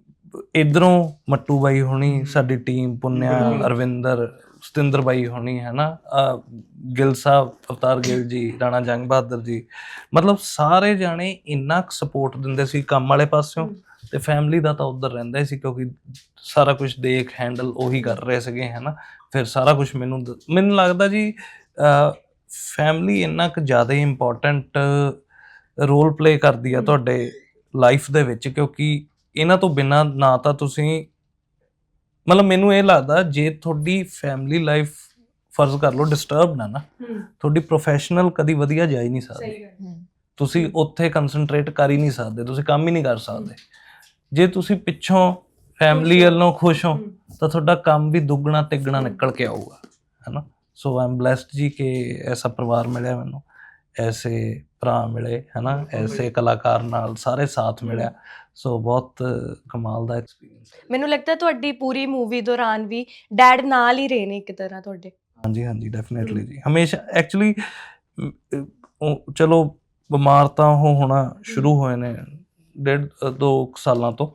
ਇਧਰੋਂ ਮੱਟੂ ਬਾਈ ਹੋਣੀ ਸਾਡੀ ਟੀਮ ਪੁੰਨਿਆ। ਅਰਵਿੰਦਰ ਸਤਿੰਦਰ ਬਾਈ ਹੋਣੀ ਹੈ ਨਾ ਗਿੱਲ ਸਾਹਿਬ ਅਵਤਾਰ ਗਿੱਲ ਜੀ ਰਾਣਾ ਜੰਗ ਬਹਾਦਰ ਜੀ। ਮਤਲਬ ਸਾਰੇ ਜਾਣੇ ਇੰਨਾ ਸਪੋਰਟ ਦਿੰਦੇ ਸੀ ਕੰਮ ਵਾਲੇ ਪਾਸਿਓਂ। ਤੇ ਫੈਮਿਲੀ ਦਾ ਤਾਂ ਉਧਰ ਰਹਿੰਦਾ ਹੀ ਸੀ ਕਿਉਂਕਿ ਸਾਰਾ ਕੁਝ ਦੇਖ ਹੈਂਡਲ ਉਹੀ ਕਰ ਰਹੇ ਸੀਗੇ ਹੈ ਨਾ ਫਿਰ ਸਾਰਾ ਕੁਝ ਮੈਨੂੰ ਦ- ਮੈਨੂੰ ਲੱਗਦਾ ਜੀ ਫੈਮਿਲੀ ਇੰਨਾ ਕੁ ਜ਼ਿਆਦਾ ਇੰਪੋਰਟੈਂਟ ਰੋਲ ਪਲੇ ਕਰਦੀ ਆ। ਤੁਹਾਡੇ ਲਾਈਫ ਦੇ ਵਿੱਚ ਕਿਉਂਕਿ ਇਹਨਾਂ ਤੋਂ ਬਿਨਾ ਨਾ ਤਾਂ ਤੁਸੀਂ ਮਤਲਬ ਮੈਨੂੰ ਇਹ ਲੱਗਦਾ ਜੇ ਤੁਹਾਡੀ ਫੈਮਿਲੀ ਲਾਈਫ ਫਰਜ਼ ਕਰ ਲਓ ਡਿਸਟਰਬ ਨਾ ਨਾ ਹੂੰ। ਤੁਹਾਡੀ ਪ੍ਰੋਫੈਸ਼ਨਲ ਕਦੀ ਵਧੀਆ ਜਾ ਹੀ ਨਹੀਂ ਸਕਦੀ ਸਹੀ ਗੱਲ। ਤੁਸੀਂ ਉੱਥੇ ਕਨਸੈਂਟਰੇਟ ਕਰ ਹੀ ਨਹੀਂ ਸਕਦੇ ਤੁਸੀਂ ਕੰਮ ਹੀ ਨਹੀਂ ਕਰ ਸਕਦੇ। ਜੇ ਤੁਸੀਂ ਪਿੱਛੋਂ ਫੈਮਿਲੀ। ਵੱਲੋਂ ਖੁਸ਼ ਹੋ। ਤਾਂ ਤੁਹਾਡਾ ਕੰਮ ਵੀ ਦੁੱਗਣਾ ਤਿੱਗਣਾ। ਨਿਕਲ ਕੇ ਆਊਗਾ ਹੈਨਾ ਸੋ ਆਮ ਬlesed ਜੀ ਕਿ ਐਸਾ ਪਰਿਵਾਰ ਮਿਲਿਆ ਮੈਨੂੰ ਐਸੇ ਭਰਾ ਮਿਲੇ ਹੈਨਾ ਐਸੇ ਕਲਾਕਾਰ ਨਾਲ ਸਾਰੇ ਸਾਥ ਮਿਲਿਆ ਸੋ ਬਹੁਤ ਕਮਾਲ ਦਾ ਐਕਸਪੀਰੀਅੰਸ ਮੈਨੂੰ ਲੱਗਦਾ ਤੁਹਾਡੀ ਪੂਰੀ ਮੂਵੀ ਦੌਰਾਨ ਵੀ ਡੈਡ ਨਾਲ ਹੀ ਰਹੇ ਨੇ ਇੱਕ ਤਰ੍ਹਾਂ ਤੁਹਾਡੇ ਹਾਂਜੀ ਹਾਂਜੀ ਡੈਫੀਨਿਟਲੀ। ਜੀ ਹਮੇਸ਼ਾ ਐਕਚੁਅਲੀ ਚਲੋ ਬਿਮਾਰ ਤਾਂ ਉਹ ਹੋਣਾ ਸ਼ੁਰੂ ਹੋਏ ਨੇ ਡੇਢ ਦੋ ਕੁ ਸਾਲਾਂ ਤੋਂ।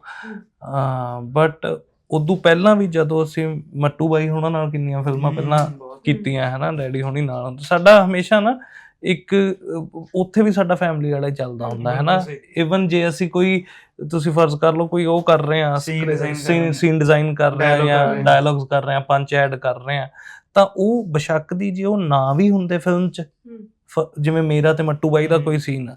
ਬਟ ਉਦੋਂ ਪਹਿਲਾਂ ਵੀ ਜਦੋਂ ਅਸੀਂ ਮੱਟੂ ਬਾਈ ਹੋਣਾ ਨਾਲ ਕਿੰਨੀਆਂ ਫਿਲਮਾਂ ਪਹਿਲਾਂ ਕੀਤੀਆਂ ਹੈ ਨਾ ਡੈਡੀ ਹੋਣੀ ਨਾਲ। ਸਾਡਾ ਹਮੇਸ਼ਾ ਨਾ ਇੱਕ ਉੱਥੇ ਵੀ ਸਾਡਾ ਫੈਮਿਲੀ ਵਾਲਾ ਹੀ ਚੱਲਦਾ ਹੁੰਦਾ ਹੈ ਨਾ। ਇਵਨ ਜੇ ਅਸੀਂ ਕੋਈ ਤੁਸੀਂ ਫਰਜ਼ ਕਰ ਲਓ ਕੋਈ ਉਹ ਕਰ ਰਹੇ ਆ। ਸੀਨ ਡਿਜ਼ਾਈਨ ਕਰ ਰਹੇ ਆ ਜਾਂ। ਡਾਇਲੌਗਸ ਕਰ ਰਹੇ ਆ ਪੰਚ ਐਡ ਕਰ ਰਹੇ ਆ ਤਾਂ ਉਹ ਬਸ਼ੱਕ ਦੀ ਜੇ ਉਹ ਨਾ ਵੀ ਹੁੰਦੇ ਫਿਲਮ 'ਚ। ਜਿਵੇਂ ਮੇਰਾ ਤੇ ਮੱਟੂ ਬਾਈ ਦਾ। ਕੋਈ ਸੀਨ ਆ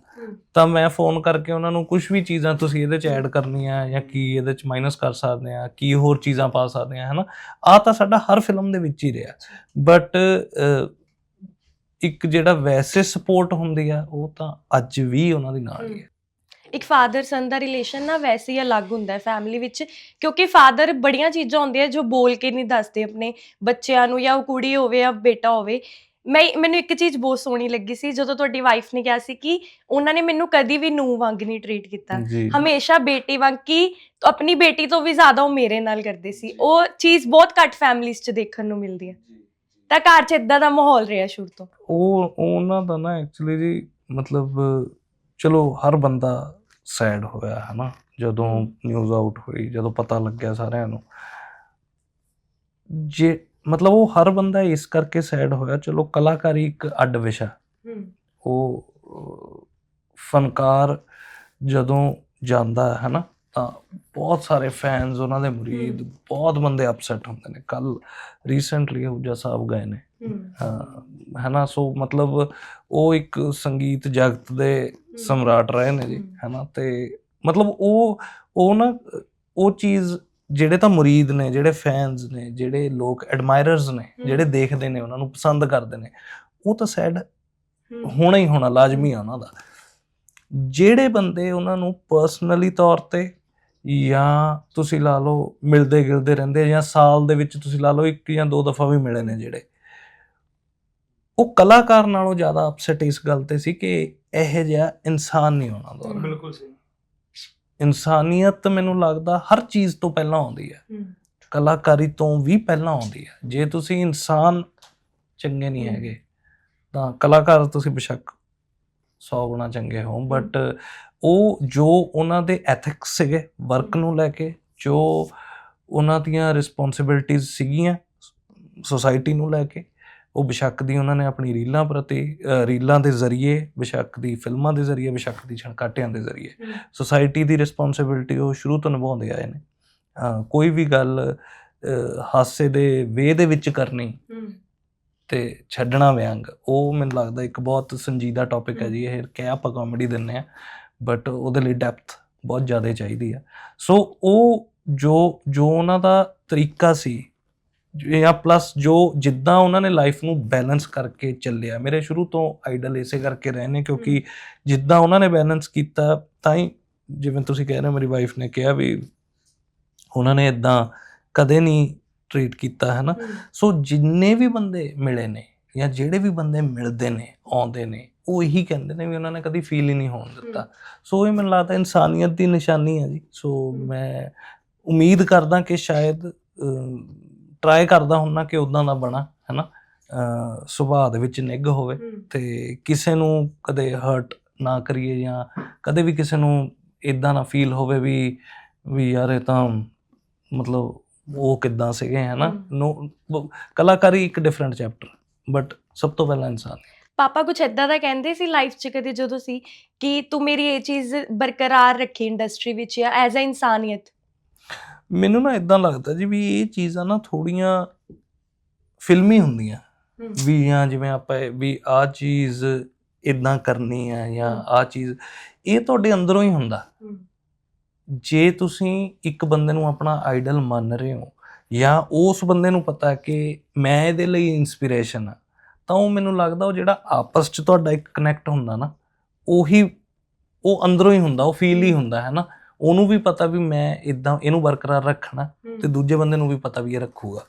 ਤਾਂ ਮੈਂ ਫੋਨ ਕਰਕੇ ਉਹਨਾਂ ਨੂੰ ਕੁਝ ਵੀ ਚੀਜ਼ਾਂ ਤੁਸੀਂ ਇਹਦੇ 'ਚ ਐਡ ਕਰਨੀਆਂ ਜਾਂ ਕੀ ਇਹਦੇ 'ਚ ਮਾਈਨਸ ਕਰ ਸਕਦੇ ਆ ਕੀ ਹੋਰ ਚੀਜ਼ਾਂ ਪਾ ਸਕਦੇ ਆ ਹਨਾ? ਆ ਤਾਂ ਸਾਡਾ ਹਰ ਫਿਲਮ ਦੇ ਵਿੱਚ ਹੀ ਰਿਹਾ। ਬਟ ਇੱਕ ਜਿਹੜਾ ਵੈਸੇ ਸਪੋਰਟ ਹੁੰਦੀ ਆ ਉਹ ਤਾਂ ਅੱਜ ਵੀ ਉਹਨਾਂ ਦੀ ਨਾਲ ਹੀ ਹੈ। ਇੱਕ ਫਾਦਰ ਸਨ ਦਾ ਰਿਲੇਸ਼ਨ ਨਾ ਵੈਸੇ ਹੀ ਅਲੱਗ ਹੁੰਦਾ ਹੈ ਫੈਮਿਲੀ ਵਿੱਚ ਕਿਉਂਕਿ ਫਾਦਰ ਬੜੀਆਂ ਚੀਜ਼ਾਂ ਹੁੰਦੀਆਂ ਜੋ ਬੋਲ ਕੇ ਨਹੀਂ ਦੱਸਦੇ ਆਪਣੇ ਬੱਚਿਆਂ ਨੂੰ ਜਾਂ ਉਹ ਕੁੜੀ ਹੋਵੇ ਜਾਂ ਬੇਟਾ ਹੋਵੇ। ਮੈਂ ਮੈਨੂੰ ਇੱਕ ਚੀਜ਼ ਬਹੁਤ ਸੋਹਣੀ ਲੱਗੀ ਸੀ ਜਦੋਂ ਤੁਹਾਡੀ ਵਾਈਫ ਨੇ ਕਿਹਾ ਸੀ ਕਿ ਉਹਨਾਂ ਨੇ ਮੈਨੂੰ ਕਦੀ ਵੀ ਨੂੰ ਵਾਂਗ ਨਹੀਂ ਟਰੀਟ ਕੀਤਾ। ਜੀ। ਹਮੇਸ਼ਾ ਬੇਟੀ ਵਾਂਗ ਕੀ ਆਪਣੀ ਬੇਟੀ ਤੋਂ ਵੀ ਜ਼ਿਆਦਾ ਉਹ ਮੇਰੇ ਨਾਲ ਕਰਦੇ ਸੀ। ਉਹ ਚੀਜ਼ ਬਹੁਤ ਘੱਟ ਫੈਮਿਲੀਜ਼ 'ਚ ਦੇਖਣ ਨੂੰ ਮਿਲਦੀ ਹੈ। ਤਾਂ ਘਰ 'ਚ ਇਦਾਂ ਦਾ ਮਾਹੌਲ ਰਿਹਾ ਸ਼ੁਰੂ ਤੋਂ? ਉਹ ਉਹ ਉਹਨਾਂ ਦਾ ਨਾ ਐਕਚੁਅਲੀ ਜੀ ਮਤਲਬ ਚਲੋ ਹਰ ਬੰਦਾ ਸੈਡ ਹੋਇਆ ਹਨਾ? ਜਦੋਂ ਨਿਊਜ਼ ਆਊਟ ਹੋਈ ਜਦੋਂ ਪਤਾ ਲੱਗਿਆ ਸਾਰਿਆਂ ਨੂੰ। ਜੇ ਮਤਲਬ ਉਹ ਹਰ ਬੰਦਾ ਇਸ ਕਰਕੇ ਸੈਡ ਹੋਇਆ ਚਲੋ ਕਲਾਕਾਰੀ ਇੱਕ ਅੱਡ ਵਿਸ਼ਾ। ਉਹ ਫਨਕਾਰ ਜਦੋਂ ਜਾਂਦਾ ਹੈ ਹਨਾ ਤਾਂ ਬਹੁਤ ਸਾਰੇ ਫੈਨਸ ਉਹਨਾਂ ਦੇ ਮੁਰੀਦ ਬਹੁਤ ਬੰਦੇ ਅਪਸੈਟ ਹੁੰਦੇ ਨੇ। ਕੱਲ ਰੀਸੈਂਟਲੀ ਹੁਜਾ ਸਾਹਿਬ ਗਏ ਨੇ। ਅਹ ਹੈਨਾ ਸੋ ਮਤਲਬ ਉਹ ਇੱਕ ਸੰਗੀਤ ਜਗਤ ਦੇ ਸਮਰਾਟ ਰਹੇ ਨੇ ਜੀ ਹਮ। ਹੈਨਾ ਤੇ ਮਤਲਬ ਉਹ ਉਹ ਨਾ ਉਹ ਚੀਜ਼ ਜਿਹੜੇ ਤਾਂ ਮੁਰੀਦ ਨੇ ਜਿਹੜੇ ਫੈਨਸ ਨੇ ਜਿਹੜੇ ਲੋਕ ਐਡਮਾਇਰਰਸ ਨੇ। ਜਿਹੜੇ ਦੇਖਦੇ ਨੇ ਉਹਨਾਂ ਨੂੰ ਪਸੰਦ ਕਰਦੇ ਨੇ ਉਹ ਤਾਂ ਸੈਡ ਹੋਣਾ ਹੀ ਹੋਣਾ ਲਾਜ਼ਮੀ ਆ ਉਹਨਾਂ ਦਾ। ਜਿਹੜੇ ਬੰਦੇ ਉਹਨਾਂ ਨੂੰ ਪਰਸਨਲੀ ਤੌਰ ਤੇ ਜਾਂ ਤੁਸੀਂ ਲਾ ਲਓ ਮਿਲਦੇ ਗਿਲਦੇ ਰਹਿੰਦੇ ਜਾਂ ਸਾਲ ਦੇ ਵਿੱਚ ਤੁਸੀਂ ਲਾ ਲਓ ਇੱਕ ਜਾਂ ਦੋ ਦਫਾ ਵੀ ਮਿਲੇ ਨੇ ਜਿਹੜੇ ਉਹ ਕਲਾਕਾਰ ਨਾਲੋਂ ਜ਼ਿਆਦਾ ਅਪਸੈਟ ਇਸ ਗੱਲ ਤੇ ਸੀ ਕਿ ਇਹ ਜਿਹਾ ਇਨਸਾਨ ਨਹੀਂ ਹੋਣਾ ਦੁਆਰਾ ਬਿਲਕੁਲ ਸਹੀ। ਇਨਸਾਨੀਅਤ ਮੈਨੂੰ ਲੱਗਦਾ ਹਰ ਚੀਜ਼ ਤੋਂ ਪਹਿਲਾਂ ਆਉਂਦੀ ਹੈ ਕਲਾਕਾਰੀ ਤੋਂ ਵੀ ਪਹਿਲਾਂ ਆਉਂਦੀ ਹੈ ਜੇ ਤੁਸੀਂ ਇਨਸਾਨ ਚੰਗੇ ਨਹੀਂ। ਹੈਗੇ ਤਾਂ ਕਲਾਕਾਰ ਤੁਸੀਂ ਬੇਸ਼ੱਕ 100 ਗੁਣਾ ਚੰਗੇ ਹੋ ਬਟ ਉਹ ਜੋ ਉਹਨਾਂ ਦੇ ਐਥਿਕਸ ਸੀਗੇ ਵਰਕ। ਨੂੰ ਲੈ ਕੇ ਜੋ ਉਹਨਾਂ ਦੀਆਂ ਰਿਸਪੌਂਸਿਬਿਲਟੀਆਂ ਸੀਗੀਆਂ ਸੋਸਾਇਟੀ ਨੂੰ ਲੈ ਕੇ ਉਹ ਬੇਸ਼ੱਕ ਦੀ ਉਹਨਾਂ ਨੇ ਆਪਣੀ ਰੀਲਾਂ ਪ੍ਰਤੀ ਰੀਲਾਂ ਦੇ ਜ਼ਰੀਏ ਬੇਸ਼ੱਕ ਦੀ ਫਿਲਮਾਂ ਦੇ ਜ਼ਰੀਏ ਬੇਸ਼ੱਕ ਦੀ ਛਣਕਾਟਿਆਂ ਦੇ ਜ਼ਰੀਏ ਸੋਸਾਇਟੀ ਦੀ ਰਿਸਪੌਂਸਿਬਿਲਟੀ ਉਹ ਸ਼ੁਰੂ ਤੋਂ ਨਿਭਾਉਂਦੇ ਆਏ ਨੇ। ਕੋਈ ਵੀ ਗੱਲ ਹਾਸੇ ਦੇ ਵੇ ਦੇ ਵਿੱਚ ਕਰਨੀ ਤੇ ਛੱਡਣਾ ਵਿਅੰਗ ਉਹ ਮੈਨੂੰ ਲੱਗਦਾ ਇੱਕ ਬਹੁਤ ਸੰਜੀਦਾ ਟੌਪਿਕ ਹੈ ਜੀ ਇਹ ਕਿ ਆਪਾਂ ਕਾਮੇਡੀ ਦਿੰਨੇ ਆ ਬਟ ਉਹਦੇ ਲਈ ਡੈਪਥ ਬਹੁਤ ਜ਼ਿਆਦਾ ਚਾਹੀਦੀ ਆ ਸੋ ਉਹ ਜੋ ਜੋ ਉਹਨਾਂ ਦਾ ਤਰੀਕਾ ਸੀ ਜਾਂ ਪਲੱਸ ਜੋ ਜਿੱਦਾਂ ਉਹਨਾਂ ਨੇ ਲਾਈਫ ਨੂੰ ਬੈਲੈਂਸ ਕਰਕੇ ਚੱਲਿਆ ਮੇਰੇ ਸ਼ੁਰੂ ਤੋਂ ਆਈਡਲ ਇਸੇ ਕਰਕੇ ਰਹੇ ਨੇ ਕਿਉਂਕਿ ਜਿੱਦਾਂ ਉਹਨਾਂ ਨੇ ਬੈਲੈਂਸ ਕੀਤਾ ਤਾਂ ਹੀ ਜਿਵੇਂ ਤੁਸੀਂ ਕਹਿ ਰਹੇ ਹੋ ਮੇਰੀ ਵਾਈਫ ਨੇ ਕਿਹਾ ਵੀ ਉਹਨਾਂ ਨੇ ਇਦਾਂ ਕਦੇ ਨਹੀਂ ਟ੍ਰੀਟ ਕੀਤਾ ਹੈ ਨਾ ਸੋ ਜਿੰਨੇ ਵੀ ਬੰਦੇ ਮਿਲੇ ਨੇ ਜਾਂ ਜਿਹੜੇ ਵੀ ਬੰਦੇ ਮਿਲਦੇ ਨੇ ਆਉਂਦੇ ਨੇ ਉਹ ਇਹੀ ਕਹਿੰਦੇ ਨੇ ਵੀ ਉਹਨਾਂ ਨੇ ਕਦੀ ਫੀਲ ਹੀ ਨਹੀਂ ਹੋਣ ਦਿੱਤਾ। ਸੋ ਇਹ ਮੈਨੂੰ ਲੱਗਦਾ ਇਨਸਾਨੀਅਤ ਦੀ ਨਿਸ਼ਾਨੀ ਹੈ ਜੀ। ਸੋ ਮੈਂ ਉਮੀਦ ਕਰਦਾ ਕਿ ਸ਼ਾਇਦ ਟਰਾਈ ਕਰਦਾ ਹੁੰਨਾ ਕਿ ਉਦਾਂ ਦਾ ਬਣਾ ਹੈ ਨਾ ਅਹ ਸੁਭਾਅ ਦੇ ਵਿੱਚ ਨਿੱਘ ਹੋਵੇ ਤੇ ਕਿਸੇ ਨੂੰ ਕਦੇ ਹਰਟ ਨਾ ਕਰੀਏ ਜਾਂ ਕਦੇ ਵੀ ਕਿਸੇ ਨੂੰ ਇਦਾਂ ਨਾ ਫੀਲ ਹੋਵੇ ਵੀ ਵੀ ਯਾਰ ਇਹ ਤਾਂ ਮਤਲਬ ਉਹ ਕਿੱਦਾਂ ਸੀਗੇ ਹੈ। ਨਾ ਨੋ ਬ- ਕਲਾਕਾਰੀ ਇੱਕ ਡਿਫਰੈਂਟ ਚੈਪਟਰ ਬਟ ਸਭ ਤੋਂ ਪਹਿਲਾਂ ਇਨਸਾਨ। ਪਾਪਾ ਕੁਝ ਏਦਾਂ ਦਾ ਕਹਿੰਦੇ ਸੀ ਲਾਈਫ 'ਚ ਕਦੇ ਜਦੋਂ ਸੀ ਕਿ ਤੂੰ ਮੇਰੀ ਇਹ ਚੀਜ਼ ਬਰਕਰਾਰ ਰੱਖੀ ਇੰਡਸਟਰੀ ਵਿੱਚ ਜਾਂ ਐਜ਼ ਅ ਇਨਸਾਨੀਅਤ? ਮੈਨੂੰ ਨਾ ਇਦਾਂ ਲੱਗਦਾ ਜੀ ਵੀ ਇਹ ਚੀਜ਼ਾਂ ਨਾ ਥੋੜੀਆਂ ਫਿਲਮੀ ਹੁੰਦੀਆਂ। ਵੀ ਜਾਂ ਜਿਵੇਂ ਆਪਾਂ ਵੀ ਆ ਚੀਜ਼ ਇਦਾਂ ਕਰਨੀ ਹੈ ਜਾਂ ਆ ਚੀਜ਼ ਇਹ ਤੁਹਾਡੇ ਅੰਦਰੋਂ ਹੀ ਹੁੰਦਾ। ਜੇ ਤੁਸੀਂ ਇੱਕ ਬੰਦੇ ਨੂੰ ਆਪਣਾ ਆਈਡਲ ਮੰਨ ਰਹੇ ਹੋ ਜਾਂ ਉਸ ਬੰਦੇ ਨੂੰ ਪਤਾ ਕਿ ਮੈਂ ਇਹਦੇ ਲਈ ਇਨਸਪੀਰੇਸ਼ਨ ਆ ਤਾਂ ਉਹ ਮੈਨੂੰ ਲੱਗਦਾ ਉਹ ਜਿਹੜਾ ਆਪਸ 'ਚ ਤੁਹਾਡਾ ਇੱਕ ਕਨੈਕਟ ਹੁੰਦਾ ਨਾ ਉਹੀ ਉਹ ਅੰਦਰੋਂ ਹੀ ਹੁੰਦਾ ਉਹ ਫੀਲ ਹੀ ਹੁੰਦਾ ਹੈ ਨਾ? ਉਹਨੂੰ ਵੀ ਪਤਾ ਵੀ ਮੈਂ ਇਦਾਂ ਇਹਨੂੰ ਬਰਕਰਾਰ ਰੱਖਣਾ ਤੇ ਦੂਜੇ ਬੰਦੇ ਨੂੰ ਵੀ ਪਤਾ ਵੀ ਇਹ ਰੱਖੂਗਾ।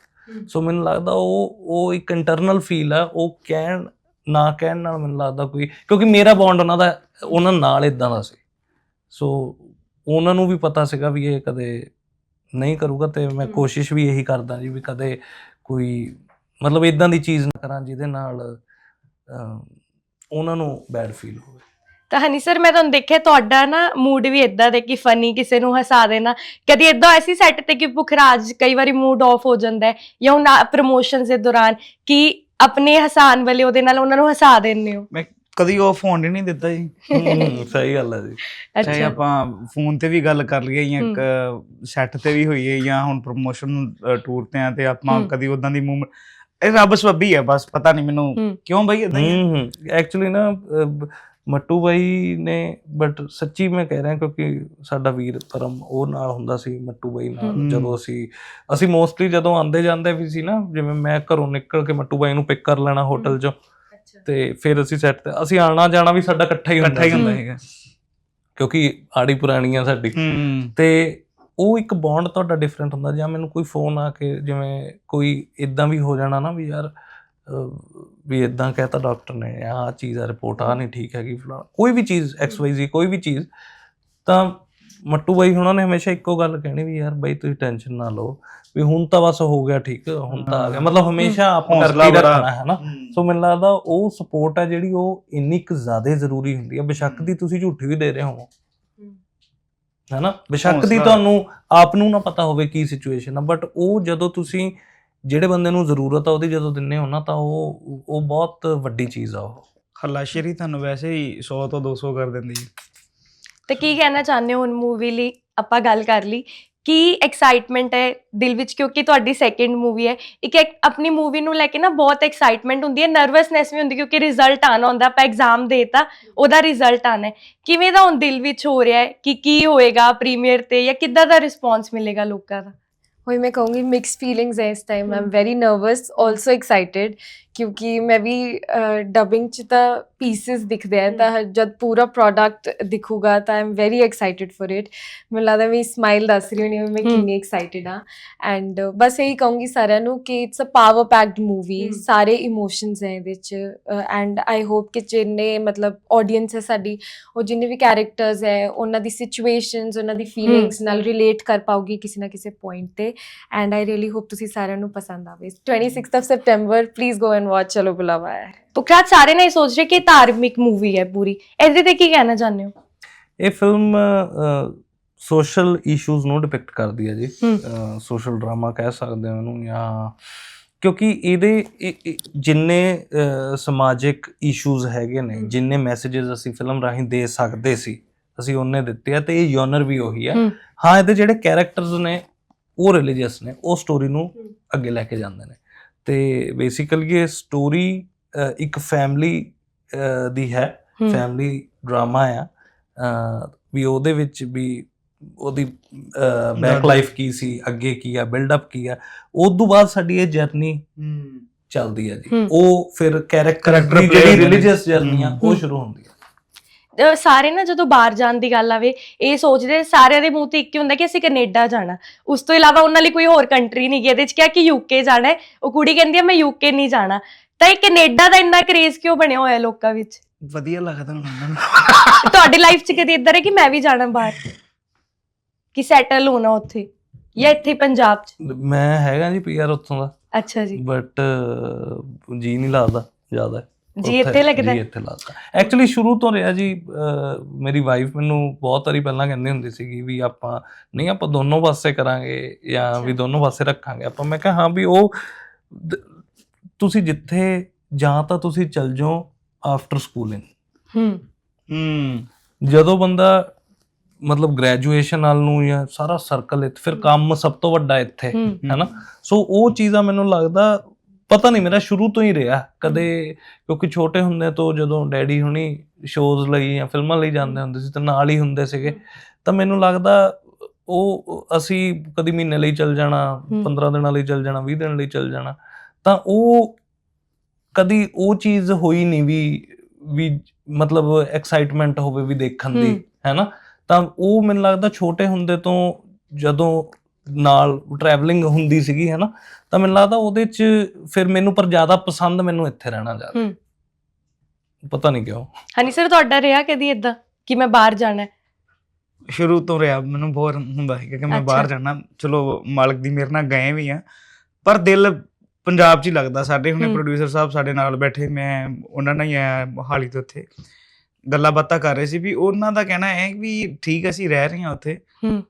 ਸੋ ਮੈਨੂੰ ਲੱਗਦਾ ਉਹ ਉਹ ਇੱਕ ਇੰਟਰਨਲ ਫੀਲ ਆ ਉਹ ਕਹਿਣ ਨਾ ਕਹਿਣ ਨਾਲ ਮੈਨੂੰ ਲੱਗਦਾ ਕੋਈ ਕਿਉਂਕਿ ਮੇਰਾ ਬੌਂਡ ਉਹਨਾਂ ਦਾ ਉਹਨਾਂ ਨਾਲ ਇਦਾਂ ਦਾ ਸੀ। ਸੋ ਉਹਨਾਂ ਨੂੰ ਵੀ ਪਤਾ ਸੀਗਾ ਵੀ ਇਹ ਕਦੇ ਨਹੀਂ ਕਰੂਗਾ ਤੇ ਮੈਂ। ਕੋਸ਼ਿਸ਼ ਵੀ ਇਹੀ ਕਰਦਾ ਜੀ ਵੀ ਕਦੇ ਕੋਈ ਮਤਲਬ ਇਦਾਂ ਦੀ ਚੀਜ਼ ਨਾ ਕਰਾਂ ਜਿਹਦੇ ਨਾਲ ਉਹਨਾਂ ਨੂੰ ਬੈਡ ਫੀਲ ਹੋਵੇ। ਤਾਂ ਹਨੀ ਸਰ ਮੈਂ ਤੁਹਾਨੂੰ ਦੇਖਿਆ ਤੁਹਾਡਾ ਨਾ ਮੂਡ ਵੀ ਇਦਾਂ ਦੇ ਕਿ ਫਨੀ ਕਿਸੇ ਨੂੰ ਹਸਾ ਦੇਣਾ ਕਦੀ ਇਦਾਂ ਐਸੀ ਸੈੱਟ ਤੇ ਕਿ ਪੁਖਰਾਜ ਕਈ ਵਾਰੀ ਮੂਡ ਆਫ ਹੋ ਜਾਂਦਾ ਹੈ ਜਾਂ ਹੁਣ ਪ੍ਰੋਮੋਸ਼ਨਸ ਦੇ ਦੌਰਾਨ ਕਿ ਆਪਣੇ ਹਸਾਨ ਵਾਲੇ ਉਹਦੇ ਨਾਲ ਉਹਨਾਂ ਨੂੰ ਹਸਾ ਦਿੰਦੇ ਹੋ ਕਦੀ ਉਹ ਫੋਨ ਹੀ ਨਹੀਂ ਦਿੱਤਾ ਜੀ ਹਮ, ਸਹੀ ਗੱਲ ਹੈ ਜੀ ਚਾਹੇ ਆਪਾਂ ਫੋਨ ਤੇ ਵੀ ਗੱਲ ਕਰ ਲਈਏ ਜਾਂ। ਸੈੱਟ ਤੇ ਵੀ ਹੋਈਏ ਜਾਂ ਹੁਣ ਪ੍ਰੋਮੋਸ਼ਨ ਟੂਰ ਤੇ ਆ ਤੇ ਆਪਾਂ। ਕਦੀ ਉਦਾਂ ਦੀ ਮੂਵਮੈਂਟ ਇਹ ਰੱਬ ਸਬੱਬੀ ਹੈ ਬਸ ਪਤਾ ਨਹੀਂ ਮੈਨੂੰ। ਕਿਉਂ ਬਈ ਇਦਾਂ ਹੀ ਹੈ? ਹੂੰ ਹੂੰ ਐਕਚੁਅਲੀ ਨਾ ਅਹ, ਬ- ਮੱਟੂ ਬਾਈ ਨੇ ਬਟ ਸੱਚੀ ਮੈਂ ਕਹਿ ਰਿਹਾ ਕਿਉਂਕਿ ਸਾਡਾ ਵੀਰ ਪਰਮ ਉਹ ਨਾਲ ਹੁੰਦਾ ਸੀ ਮੱਟੂ ਬਾਈ ਨਾਲ। ਜਦੋਂ ਅਸੀਂ ਅਸੀਂ ਮੋਸਟਲੀ ਜਦੋਂ ਆਂਦੇ ਜਾਂਦੇ ਵੀ ਸੀ ਨਾ ਜਿਵੇਂ ਮੈਂ ਘਰੋਂ ਨਿਕਲ ਕੇ ਮੱਟੂ ਬਾਈ ਨੂੰ ਪਿਕ ਕਰ ਲੈਣਾ ਹੋਟਲ 'ਚੋਂ ਤੇ ਫਿਰ ਅਸੀਂ ਸੈੱਟ ਤੇ ਅਸੀਂ ਆਣਾ ਜਾਣਾ ਵੀ ਸਾਡਾ ਇਕੱਠਾ ਹੀ ਇਕੱਠਾ ਹੀ ਹੁੰਦਾ। ਹੈਗਾ ਕਿਉਂਕਿ ਆੜੀ ਪੁਰਾਣੀ ਆ ਸਾਡੀ ਤੇ ਉਹ ਇੱਕ ਬੌਂਡ ਤੁਹਾਡਾ ਡਿਫਰੈਂਟ ਹੁੰਦਾ ਜਾਂ ਮੈਨੂੰ ਕੋਈ ਫੋਨ ਆ ਕੇ ਜਿਵੇਂ ਕੋਈ ਇਦਾਂ ਵੀ ਹੋ ਜਾਣਾ ਨਾ ਵੀ ਯਾਰ ਵੀ ਇਦਾਂ ਕਹਿਤਾ ਡਾਕਟਰ ਨੇ ਆਹ ਚੀਜ਼ ਆ ਰਿਪੋਰਟ ਆ ਨਹੀਂ ਠੀਕ ਹੈਗੀ ਫਲਾਣਾ। ਕੋਈ ਵੀ ਚੀਜ਼ ਐਕਸ ਵਾਈ ਜ਼ੀ ਕੋਈ ਵੀ ਚੀਜ਼ ਤਾਂ ਮੱਟੂ ਬਾਈ ਹੁਣਾਂ ਨੇ ਹਮੇਸ਼ਾ ਇੱਕੋ ਗੱਲ ਕਹਿਣੀ ਵੀ ਯਾਰ ਬਾਈ ਤੁਸੀਂ ਟੈਨਸ਼ਨ ਨਾ ਲਓ ਵੀ ਹੁਣ ਤਾਂ ਬਸ ਹੋ ਗਿਆ ਠੀਕ ਹੁਣ ਤਾਂ ਆ ਗਿਆ। ਮਤਲਬ ਹਮੇਸ਼ਾ ਆਪ ਕਰਕੇ ਰੱਖਣਾ ਹੈ ਨਾ। ਸੋ ਮੈਨੂੰ ਲੱਗਦਾ ਉਹ ਸਪੋਰਟ ਹੈ ਜਿਹੜੀ ਉਹ ਇੰਨੀ ਕੁ ਜ਼ਿਆਦਾ ਜ਼ਰੂਰੀ ਹੁੰਦੀ ਹੈ ਬੇਸ਼ੱਕ ਦੀ ਤੁਸੀਂ ਝੂਠੀ ਵੀ ਦੇ ਰਹੇ ਹੋ। ਹੈਨਾ ਬੇਸ਼ੱਕ ਦੀ। ਤੁਹਾਨੂੰ ਆਪ ਨੂੰ ਨਾ ਪਤਾ ਹੋਵੇ ਕੀ ਸਿਚੁਏਸ਼ਨ ਆ ਬਟ ਉਹ ਜਦੋਂ ਤੁਸੀਂ ਜਿਹੜੇ ਬੰਦੇ ਨੂੰ ਜ਼ਰੂਰਤ ਆ ਉਹਦੀ ਜਦੋਂ ਦਿੰਨੇ ਹੋ ਨਾ ਤਾਂ ਉਹ ਉਹ ਬਹੁਤ ਵੱਡੀ ਚੀਜ਼ ਆ ਉਹ। ਹੱਲਾਸ਼ੇਰੀ ਤੁਹਾਨੂੰ ਵੈਸੇ ਹੀ 100 ਤੋਂ 200 ਕਰ ਦਿੰਦੀ ਹੈ। ਤੇ ਕੀ ਕਹਿਣਾ ਚਾਹੁੰਦੇ ਹੋ ਹੁਣ ਮੂਵੀ ਲਈ? ਆਪਾਂ ਗੱਲ ਕਰ ਲਈ। ਕੀ ਐਕਸਾਈਟਮੈਂਟ ਹੈ ਦਿਲ ਵਿੱਚ? ਕਿਉਂਕਿ ਤੁਹਾਡੀ ਸੈਕਿੰਡ ਮੂਵੀ ਹੈ। ਇੱਕ ਇੱਕ ਆਪਣੀ ਮੂਵੀ ਨੂੰ ਲੈ ਕੇ ਨਾ ਬਹੁਤ ਐਕਸਾਈਟਮੈਂਟ ਹੁੰਦੀ ਹੈ। ਨਰਵਸਨੈਸ ਵੀ ਹੁੰਦੀ ਕਿਉਂਕਿ ਰਿਜ਼ਲਟ ਆਣਾ ਹੁੰਦਾ ਆਪਾਂ ਐਗਜ਼ਾਮ ਦੇਤਾ ਉਹਦਾ ਰਿਜ਼ਲਟ ਆਣਾ ਹੈ। ਕਿਵੇਂ ਦਾ ਹੁਣ ਦਿਲ ਵਿੱਚ ਹੋ ਰਿਹਾ ਹੈ ਕਿ ਕੀ ਹੋਏਗਾ ਪ੍ਰੀਮੀਅਰ ਤੇ ਜਾਂ ਕਿੱਦਾਂ ਦਾ ਰਿਸਪੌਂਸ ਮਿਲੇਗਾ ਲੋਕਾਂ ਦਾ? ਹੋਈ ਮੈਂ ਕਹੂੰਗੀ ਮਿਕਸ ਫੀਲਿੰਗਸ ਹੈ ਇਸ time I'm very nervous also excited ਕਿਉਂਕਿ ਮੈਂ ਵੀ ਡਬਿੰਗ ਚ ਤਾਂ ਪੀਸਸ ਦਿਖਦੇ ਆ ਤਾਂ ਜਦ ਪੂਰਾ ਪ੍ਰੋਡਕਟ ਦਿਖੂਗਾ ਤਾਂ I'm very excited for it ਮੈਨੂੰ ਲੱਗਦਾ ਵੀ ਸਮਾਈਲ ਦੱਸ ਰਹੀ ਹੋਣੀ ਮੈਂ ਕਿੰਨੀ ਐਕਸਾਈਟਿਡ ਆ ਐਂਡ ਬਸ ਇਹੀ ਕਹੂੰਗੀ ਸਾਰਿਆਂ ਨੂੰ ਕਿ it's a power packed movie ਸਾਰੇ ਇਮੋਸ਼ਨਸ ਹੈ ਇਹਦੇ ਚ ਐਂਡ ਆਈ ਹੋਪ ਕਿ ਜਿੰਨੇ ਮਤਲਬ ਆਡੀਅנס ਹੈ ਸਾਡੀ ਉਹ ਜਿੰਨੇ ਵੀ ਕੈਰੈਕਟਰਸ ਹੈ ਉਹਨਾਂ ਦੀ ਸਿਚੁਏਸ਼ਨਸ ਉਹਨਾਂ ਦੀ ਫੀਲਿੰਗਸ ਨਾਲ ਰਿਲੇਟ ਕਰ ਪਾਉਗੀ ਕਿਸੇ ਨਾ ਕਿਸੇ ਪੁਆਇੰਟ ਤੇ। ਐਂਡ ਆਈ ਰੀਲੀ ਹੋਪ ਤੁਸੀਂ ਸਾਰਿਆਂ ਨੂੰ ਪਸੰਦ ਆਵੇ। 26th of September please go and watch ਚਲੋ ਬੁਲਾਵਾ ਹੈ ਪੁਖਰਾਜ ਸਾਰੇ ਨੇ ਸੋਚ ਰਹੇ ਕਿ ਇਹ ਧਾਰਮਿਕ ਮੂਵੀ ਹੈ ਪੂਰੀ ਇਹਦੇ ਤੇ ਕੀ ਕਹਿਣਾ ਚਾਹੁੰਦੇ ਹੋ ਇਹ ਫਿਲਮ ਸੋਸ਼ਲ ਇਸ਼ੂਜ਼ ਨੂੰ ਡਿਪਿਕਟ ਕਰਦੀ ਹੈ ਜੀ। ਸੋਸ਼ਲ ਡਰਾਮਾ ਕਹਿ ਸਕਦੇ ਹਾਂ ਉਹਨੂੰ ਜਾਂ ਕਿਉਂਕਿ ਇਹਦੇ ਇਹ- ਇਹ ਜਿੰਨੇ ਸਮਾਜਿਕ ਇਸ਼ੂਜ਼ ਹੈਗੇ ਨੇ। ਜਿੰਨੇ ਮੈਸੇजेस ਅਸੀਂ ਫਿਲਮ ਰਾਹੀਂ ਦੇ ਸਕਦੇ ਸੀ ਅਸੀਂ ਉਹਨੇ ਦਿੱਤੇ ਆ ਤੇ ਇਹ ਜਨਰ ਵੀ ਉਹੀ ਹੈ ਹਮ। ਹਾਂ ਇਹਦੇ ਜਿਹੜੇ ਕੈਰੈਕਟਰਸ ਨੇ ਉਹ ਰਿਲੀਜੀਅਸ ਨੇ ਉਹ ਸਟੋਰੀ ਨੂੰ। ਅੱਗੇ ਲੈ ਕੇ ਜਾਂਦੇ ਨੇ ਤੇ ਬੇਸਿਕਲੀ ਇਹ ਸਟੋਰੀ ਇੱਕ ਫੈਮਿਲੀ ਦੀ ਹੈ। ਫੈਮਿਲੀ ਡਰਾਮਾ ਆ ਵੀ ਉਹਦੇ ਵਿੱਚ ਵੀ ਉਹਦੀ ਬੈਕ ਲਾਈਫ ਕੀ ਸੀ ਅੱਗੇ ਕੀ ਆ ਬਿਲਡ ਅਪ ਕੀ ਆ ਉਸ ਤੋਂ ਬਾਅਦ ਸਾਡੀ ਇਹ ਜਰਨੀ ਚੱਲਦੀ ਹੈ ਜੀ। ਉਹ ਫਿਰ ਕੈਰੈਕਟਰ ਜਿਹੜੀ। ਰਿਲੀਜੀਅਸ ਜਰਨੀ ਆ ਉਹ। ਸ਼ੁਰੂ ਹੁੰਦੀ ਹੈ ਅਹ ਸਾਰੇ ਨਾ ਜਦੋਂ ਬਾਹਰ ਜਾਣ ਦੀ ਗੱਲ ਆਵੇ ਇਹ ਸੋਚਦੇ ਸਾਰਿਆਂ ਦੇ ਮੂੰਹ ਤੇ ਇੱਕ ਹੀ ਹੁੰਦਾ ਕਿ ਅਸੀਂ ਕੈਨੇਡਾ ਜਾਣਾ। ਉਸ ਤੋਂ ਇਲਾਵਾ ਉਹਨਾਂ ਲਈ ਕੋਈ ਹੋਰ ਕੰਟਰੀ ਨਹੀਂ ਗਈ ਇਹਦੇ ਚ ਕਿਹਾ ਕਿ ਯੂਕੇ ਜਾਣਾ ਹੈ। ਉਹ ਕੁੜੀ ਕਹਿੰਦੀ ਹੈ ਮੈਂ ਯੂਕੇ ਨਹੀਂ ਜਾਣਾ। ਤਾਂ ਇਹ ਕੈਨੇਡਾ ਦਾ ਇੰਨਾ ਕਰੇਜ਼ ਕਿਉਂ ਬਣਿਆ ਹੋਇਆ ਲੋਕਾਂ ਵਿੱਚ? ਵਧੀਆ ਲੱਗਦਾ ਉਹਨਾਂ ਨੂੰ ਤੁਹਾਡੀ ਲਾਈਫ 'ਚ ਕਦੇ ਇਦਾਂ ਹੈ ਕਿ ਮੈਂ ਵੀ ਜਾਣਾ ਬਾਹਰ? ਕਿ ਸੈਟਲ ਹੋਣਾ ਉੱਥੇ? ਜਾਂ ਇੱਥੇ ਹੀ ਪੰਜਾਬ 'ਚ? ਮੈਂ ਹੈਗਾ ਜੀ ਪੀਆਰ ਉੱਥੋਂ ਦਾ। ਅੱਛਾ ਜੀ। ਬਟ ਜੀ ਨਹੀਂ ਲੱਗਦਾ ਜ਼ਿਆਦਾ। ਜੀ ਇੱਥੇ ਲੱਗਦਾ ਜੀ? ਇੱਥੇ ਲੱਗਦਾ। ਐਕਚੁਅਲੀ ਸ਼ੁਰੂ ਤੋਂ ਰਿਹਾ ਜੀ ਮੇਰੀ ਵਾਈਫ ਮੈਨੂੰ ਬਹੁਤ ਵਾਰੀ ਪਹਿਲਾਂ ਕਹਿੰਦੀ ਹੁੰਦੀ ਸੀਗੀ ਵੀ ਆਪਾਂ ਨਹੀਂ ਆਪਾਂ ਦੋਨੋਂ ਪਾਸੇ ਕਰਾਂਗੇ ਜਾਂ ਵੀ। ਦੋਨੋਂ ਪਾਸੇ ਰੱਖਾਂਗੇ। ਆਪਾਂ ਮੈਂ ਕਿਹਾ ਹਾਂ ਵੀ ਉਹ ਤੁਸੀਂ ਜਿੱਥੇ ਜਾਂ ਤਾਂ ਤੁਸੀਂ ਚੱਲ ਜਾਓ ਆਫਟਰ ਸਕੂਲਿੰਗ ਹੂੰ। ਹੂੰ। ਜਦੋਂ ਬੰਦਾ ਮਤਲਬ ਗ੍ਰੈਜੂਏਸ਼ਨ ਨਾਲ ਨੂੰ ਜਾਂ ਸਾਰਾ ਸਰਕਲ ਇੱਥੇ ਫਿਰ ਕੰਮ ਸਭ ਤੋਂ ਵੱਡਾ ਇੱਥੇ ਹੂੰ। ਹੈਨਾ ਸੋ ਉਹ ਚੀਜ਼ਾਂ ਮੈਨੂੰ ਲੱਗਦਾ ਪਤਾ ਨਹੀਂ ਮੇਰਾ ਸ਼ੁਰੂ ਤੋਂ ਹੀ ਰਿਹਾ ਕਦੇ ਕਿਉਂਕਿ ਛੋਟੇ ਹੁੰਦੇ ਤੋਂ ਜਦੋਂ ਡੈਡੀ ਹੁਣੀ ਸ਼ੋਜ਼ ਲਈ ਜਾਂ ਫਿਲਮਾਂ ਲਈ ਜਾਂਦੇ ਹੁੰਦੇ ਸੀ ਤਾਂ ਨਾਲ ਹੀ ਹੁੰਦੇ ਸੀਗੇ ਤਾਂ ਮੈਨੂੰ ਲੱਗਦਾ ਉਹ ਅਸੀਂ ਕਦੀ ਮਹੀਨੇ ਲਈ ਚੱਲ ਜਾਣਾ ਹੂੰ। 15 ਦਿਨਾਂ ਲਈ ਚੱਲ ਜਾਣਾ 20 ਦਿਨ ਲਈ ਚੱਲ ਜਾਣਾ ਤਾਂ ਉਹ ਕਦੀ ਉਹ ਚੀਜ਼ ਹੋਈ ਨਹੀਂ ਵੀ ਵੀ ਮਤਲਬ ਐਕਸਾਈਟਮੈਂਟ ਹੋਵੇ ਵੀ ਦੇਖਣ ਦੀ। ਹੈਨਾ ਤਾਂ ਉਹ ਮੈਨੂੰ ਲੱਗਦਾ ਛੋਟੇ ਹੁੰਦੇ ਤੋਂ ਜਦੋਂ ਨਾਲ ਟਰੈਵਲਿੰਗ ਹੁੰਦੀ ਸੀਗੀ ਹੈਨਾ? ਤਾਂ ਮੈਨੂੰ ਲੱਗਦਾ ਉਹਦੇ ਚ ਫਿਰ ਮੈਨੂੰ ਪਰ ਜ਼ਿਆਦਾ ਪਸੰਦ ਮੈਨੂੰ ਇੱਥੇ ਰਹਿਣਾ ਜ਼ਿਆਦਾ। ਹੂੰ। ਪਤਾ ਨਹੀਂ ਕਿਉਂ। ਹਨੀ ਸਰ ਤੁਹਾਡਾ ਰਿਹਾ ਕਦੀ ਇਦਾਂ? ਕਿ ਮੈਂ ਬਾਹਰ ਜਾਣਾ ਹੈ? ਸ਼ੁਰੂ ਤੋਂ ਰਿਹਾ। ਮੈਨੂੰ ਬਹੁਤ ਹੁੰਦਾ ਸੀ ਕਿ ਮੈਂ। ਬਾਹਰ ਜਾਣਾ। ਚਲੋ ਮਾਲਕ ਦੀ ਮੇਰੇ ਨਾਲ ਗਏ ਵੀ ਆ। ਪਰ ਦਿਲ ਪੰਜਾਬ 'ਚ ਹੀ ਲੱਗਦਾ। ਸਾਡੇ ਹੁਣੇ। ਪ੍ਰੋਡਿਊਸਰ ਸਾਹਿਬ ਸਾਡੇ ਨਾਲ ਬੈਠੇ। ਮੈਂ ਉਹਨਾਂ ਨਾਲ ਹੀ ਆਇਆ ਹਾਲੀ ਤੋਂ ਉੱਥੇ। ਗੱਲਾਂ ਬਾਤਾਂ ਕਰ ਰਹੇ ਸੀ ਵੀ ਉਹਨਾਂ ਦਾ ਕਹਿਣਾ ਹੈ ਵੀ ਠੀਕ ਅਸੀਂ ਰਹਿ ਰਹੇ ਹਾਂ ਉੱਥੇ। ਹੂੰ।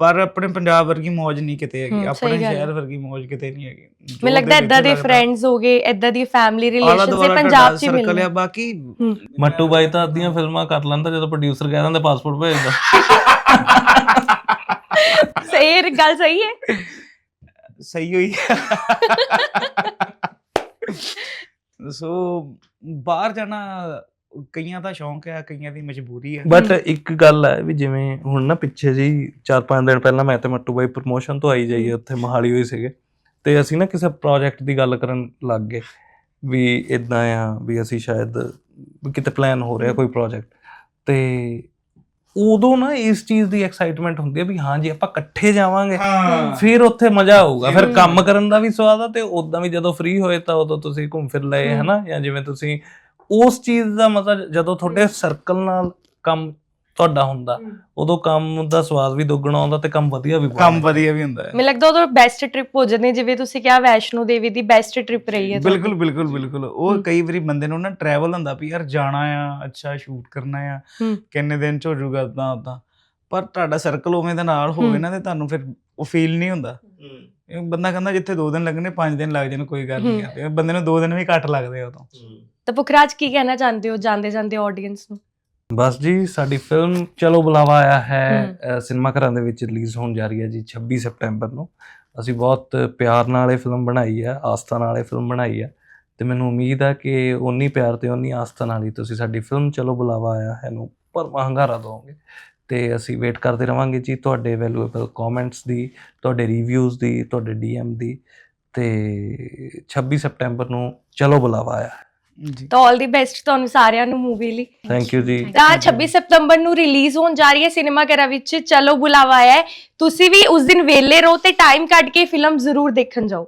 ਪਰ ਆਪਣੇ ਪੰਜਾਬ ਵਰਗੀ ਮੌਜ ਨਹੀਂ ਕਿਤੇ ਹੈਗੀ। ਸਹੀ ਆਪਣੇ ਗੱਲ ਹੈ। ਸ਼ਹਿਰ ਵਰਗੀ ਮੌਜ ਕਿਤੇ ਨਹੀਂ ਹੈਗੀ। ਮੈਨੂੰ ਲੱਗਦਾ ਇਦਾਂ ਦੇ ਫਰੈਂਡਸ ਹੋ ਗਏ ਇਦਾਂ ਦੀ ਫੈਮਿਲੀ ਰਿਲੇਸ਼ਨਸ ਪੰਜਾਬ 'ਚ ਹੀ circle ਆ ਮਿਲਦੇ ਬਾਕੀ ਮੱਟੂ ਬਾਈ ਤਾਂ ਅੱਧੀਆਂ ਫਿਲਮਾਂ ਕਰ ਲੈਂਦਾ ਜਦੋਂ ਪ੍ਰੋਡਿਊਸਰ ਕਹਿ ਦਿੰਦਾ ਪਾਸਪੋਰਟ ਭੇਜ ਦੋ ਸਹੀ ਇਹ ਗੱਲ ਸਹੀ ਹੈ। ਸਹੀ ਹੋਈ। [laughs] ਸੋ ਬਾਹਰ ਜਾਣਾ ਕਈਆਂ ਦਾ ਸ਼ੌਂਕ ਹੈ ਕਈਆਂ ਦੀ ਮਜਬੂਰੀ ਹੈ। ਬਟ ਇੱਕ ਗੱਲ ਹੈ ਵੀ ਜਿਵੇਂ ਹੁਣ ਨਾ ਪਿੱਛੇ ਜੀ 4-5 ਦਿਨ ਪਹਿਲਾਂ ਮੈਂ ਤੇ ਮੱਟੂ ਬਾਈ ਪ੍ਰਮੋਸ਼ਨ ਤੋਂ ਆਈ ਜਾਈਏ ਉੱਥੇ ਮਹਾਲੀ ਹੋਈ ਸੀਗੇ। ਤੇ ਅਸੀਂ ਨਾ ਕਿਸੇ ਪ੍ਰੋਜੈਕਟ ਦੀ ਗੱਲ ਕਰਨ ਲੱਗ ਗਏ ਵੀ ਇਦਾਂ ਆ ਵੀ ਅਸੀਂ ਸ਼ਾਇਦ ਕਿਤੇ ਪਲਾਨ ਹੋ ਰਿਹਾ ਕੋਈ ਪ੍ਰੋਜੈਕਟ ਤੇ ਉਦੋਂ ਨਾ ਇਸ ਚੀਜ਼ ਦੀ ਐਕਸਾਈਟਮੈਂਟ ਹੁੰਦੀ ਹੈ ਵੀ ਹਾਂ ਜੀ ਆਪਾਂ ਇਕੱਠੇ ਜਾਵਾਂਗੇ ਫਿਰ ਉੱਥੇ ਮਜ਼ਾ ਆਊਗਾ। ਫਿਰ। ਕੰਮ ਕਰਨ ਦਾ ਵੀ ਸਵਾਦ ਆ ਤੇ ਉਦਾਂ ਵੀ ਜਦੋਂ ਫ੍ਰੀ ਹੋਏ ਤਾਂ ਉਦੋਂ ਤੁਸੀਂ ਘੁੰਮ ਫਿਰ ਲਏ। ਹਨਾ? ਜਾਂ ਜਿਵੇਂ ਤੁਸੀਂ ਉਸ ਚੀਜ਼ ਦਾ ਮਜ਼ਾ ਜਦੋਂ ਤੁਹਾਡੇ ਸਰਕਲ ਨਾਲ ਕੰਮ ਤੁਹਾਡਾ ਹੁੰਦਾ ਉਦੋਂ ਕੰਮ ਦਾ ਸਵਾਦ ਵੀ ਦੁੱਗਣਾ ਆਉਂਦਾ ਤੇ ਕੰਮ ਵਧੀਆ ਵੀ ਕੰਮ। ਵਧੀਆ ਵੀ ਹੁੰਦਾ ਹੈ ਮੈਨੂੰ ਲੱਗਦਾ ਉਹ ਬੈਸਟ ਟ੍ਰਿਪ ਹੋ ਜਾਂਦੀ ਜਿਵੇਂ ਤੁਸੀਂ ਕਿਹਾ ਵੈਸ਼ਨੋ ਦੇਵੀ ਦੀ ਬੈਸਟ ਟ੍ਰਿਪ ਰਹੀ ਹੈ। ਬਿਲਕੁਲ ਬਿਲਕੁਲ ਬਿਲਕੁਲ ਉਹ। ਕਈ ਵਾਰੀ ਬੰਦੇ ਨੂੰ ਨਾ ਟਰੈਵਲ ਹੁੰਦਾ ਵੀ ਯਾਰ ਜਾਣਾ ਆ ਅੱਛਾ ਸ਼ੂਟ ਕਰਨਾ ਆ। ਕਿੰਨੇ ਦਿਨ ਚ ਹੋ ਜਾਊਗਾ ਤਾਂ ਤਾਂ ਪਰ ਤੁਹਾਡਾ ਸਰਕਲ ਉਵੇਂ ਦੇ ਨਾਲ ਹੋਵੇ। ਨਾ ਤੇ ਤੁਹਾਨੂੰ ਫਿਰ ਉਹ ਫੀਲ ਨਹੀਂ ਹੁੰਦਾ ਇਹ ਬੰਦਾ ਕਹਿੰਦਾ ਜਿੱਥੇ 2 ਦਿਨ ਲੱਗਣੇ 5 ਦਿਨ ਲੱਗ ਜਾਣ ਕੋਈ ਗੱਲ ਨਹੀਂ ਹਮ। ਆ ਤੇ ਬੰਦੇ ਨੂੰ 2 ਦਿਨ ਵੀ ਘੱਟ ਲੱਗਦੇ ਆ ਉਦੋਂ ਤਾਂ ਪੁਖਰਾਜ ਕੀ ਕਹਿਣਾ ਚਾਹੁੰਦੇ ਹੋ ਜਾਂਦੇ ਜਾਂਦੇ ਆਡੀਅנס ਨੂੰ? ਬਸ ਜੀ ਸਾਡੀ ਫਿਲਮ ਚਲੋ ਬੁਲਾਵਾ ਆਇਆ ਹੈ ਸਿਨੇਮਾ ਘਰਾਂ ਦੇ ਵਿੱਚ ਰਿਲੀਜ਼ ਹੋਣ ਜਾ ਰਹੀ ਹੈ ਜੀ 26 ਸਪਟੈਂਬਰ ਨੂੰ। ਅਸੀਂ ਬਹੁਤ ਪਿਆਰ ਨਾਲ ਇਹ ਫਿਲਮ ਬਣਾਈ ਹੈ ਆਸਥਾ ਨਾਲ ਇਹ ਫਿਲਮ ਬਣਾਈ ਹੈ। ਤੇ ਮੈਨੂੰ ਉਮੀਦ ਹੈ ਕਿ ਉਨੀ ਪਿਆਰ ਤੇ ਉਨੀ ਆਸਥਾ ਨਾਲ ਹੀ ਤੁਸੀਂ ਸਾਡੀ ਫਿਲਮ ਚਲੋ ਬੁਲਾਵਾ ਆਇਆ ਹੈ ਨੂੰ ਪਰ ਹੰਗਾਰਾ ਦਿਓਗੇ ਤੇ ਅਸੀਂ ਵੇਟ ਕਰਦੇ ਰਵਾਂਗੇ ਜੀ ਤੁਹਾਡੇ ਵੈਲਿਊਏਬਲ ਕਮੈਂਟਸ ਦੀ ਤੁਹਾਡੇ ਰਿਵਿਊਜ਼ ਦੀ ਤੁਹਾਡੇ ਡੀਐਮ ਦੀ। ਤੇ 26 ਸਪਟੈਂਬਰ ਨੂੰ ਚਲੋ ਬੁਲਾਵਾ ਆਇਆ ਜੀ ਤਾਂ 올 ਦੀ ਬੈਸਟ ਤੁਹਾਨੂੰ ਸਾਰਿਆਂ ਨੂੰ ਮੂਵੀ ਲਈ। ਥੈਂਕ ਯੂ ਜੀ। ਤਾਂ 26 ਸਤੰਬਰ ਨੂੰ ਰਿਲੀਜ਼ ਹੋਣ ਜਾ ਰਹੀ ਹੈ ਸਿਨੇਮਾ ਘਰਾਂ ਵਿੱਚ। ਚਲੋ ਬੁਲਾਵਾ ਹੈ। ਤੁਸੀਂ ਵੀ ਉਸ ਦਿਨ ਵੇਲੇ ਰਹੋ ਤੇ ਟਾਈਮ ਕੱਢ ਕੇ ਫਿਲਮ ਜ਼ਰੂਰ ਦੇਖਣ ਜਾਓ।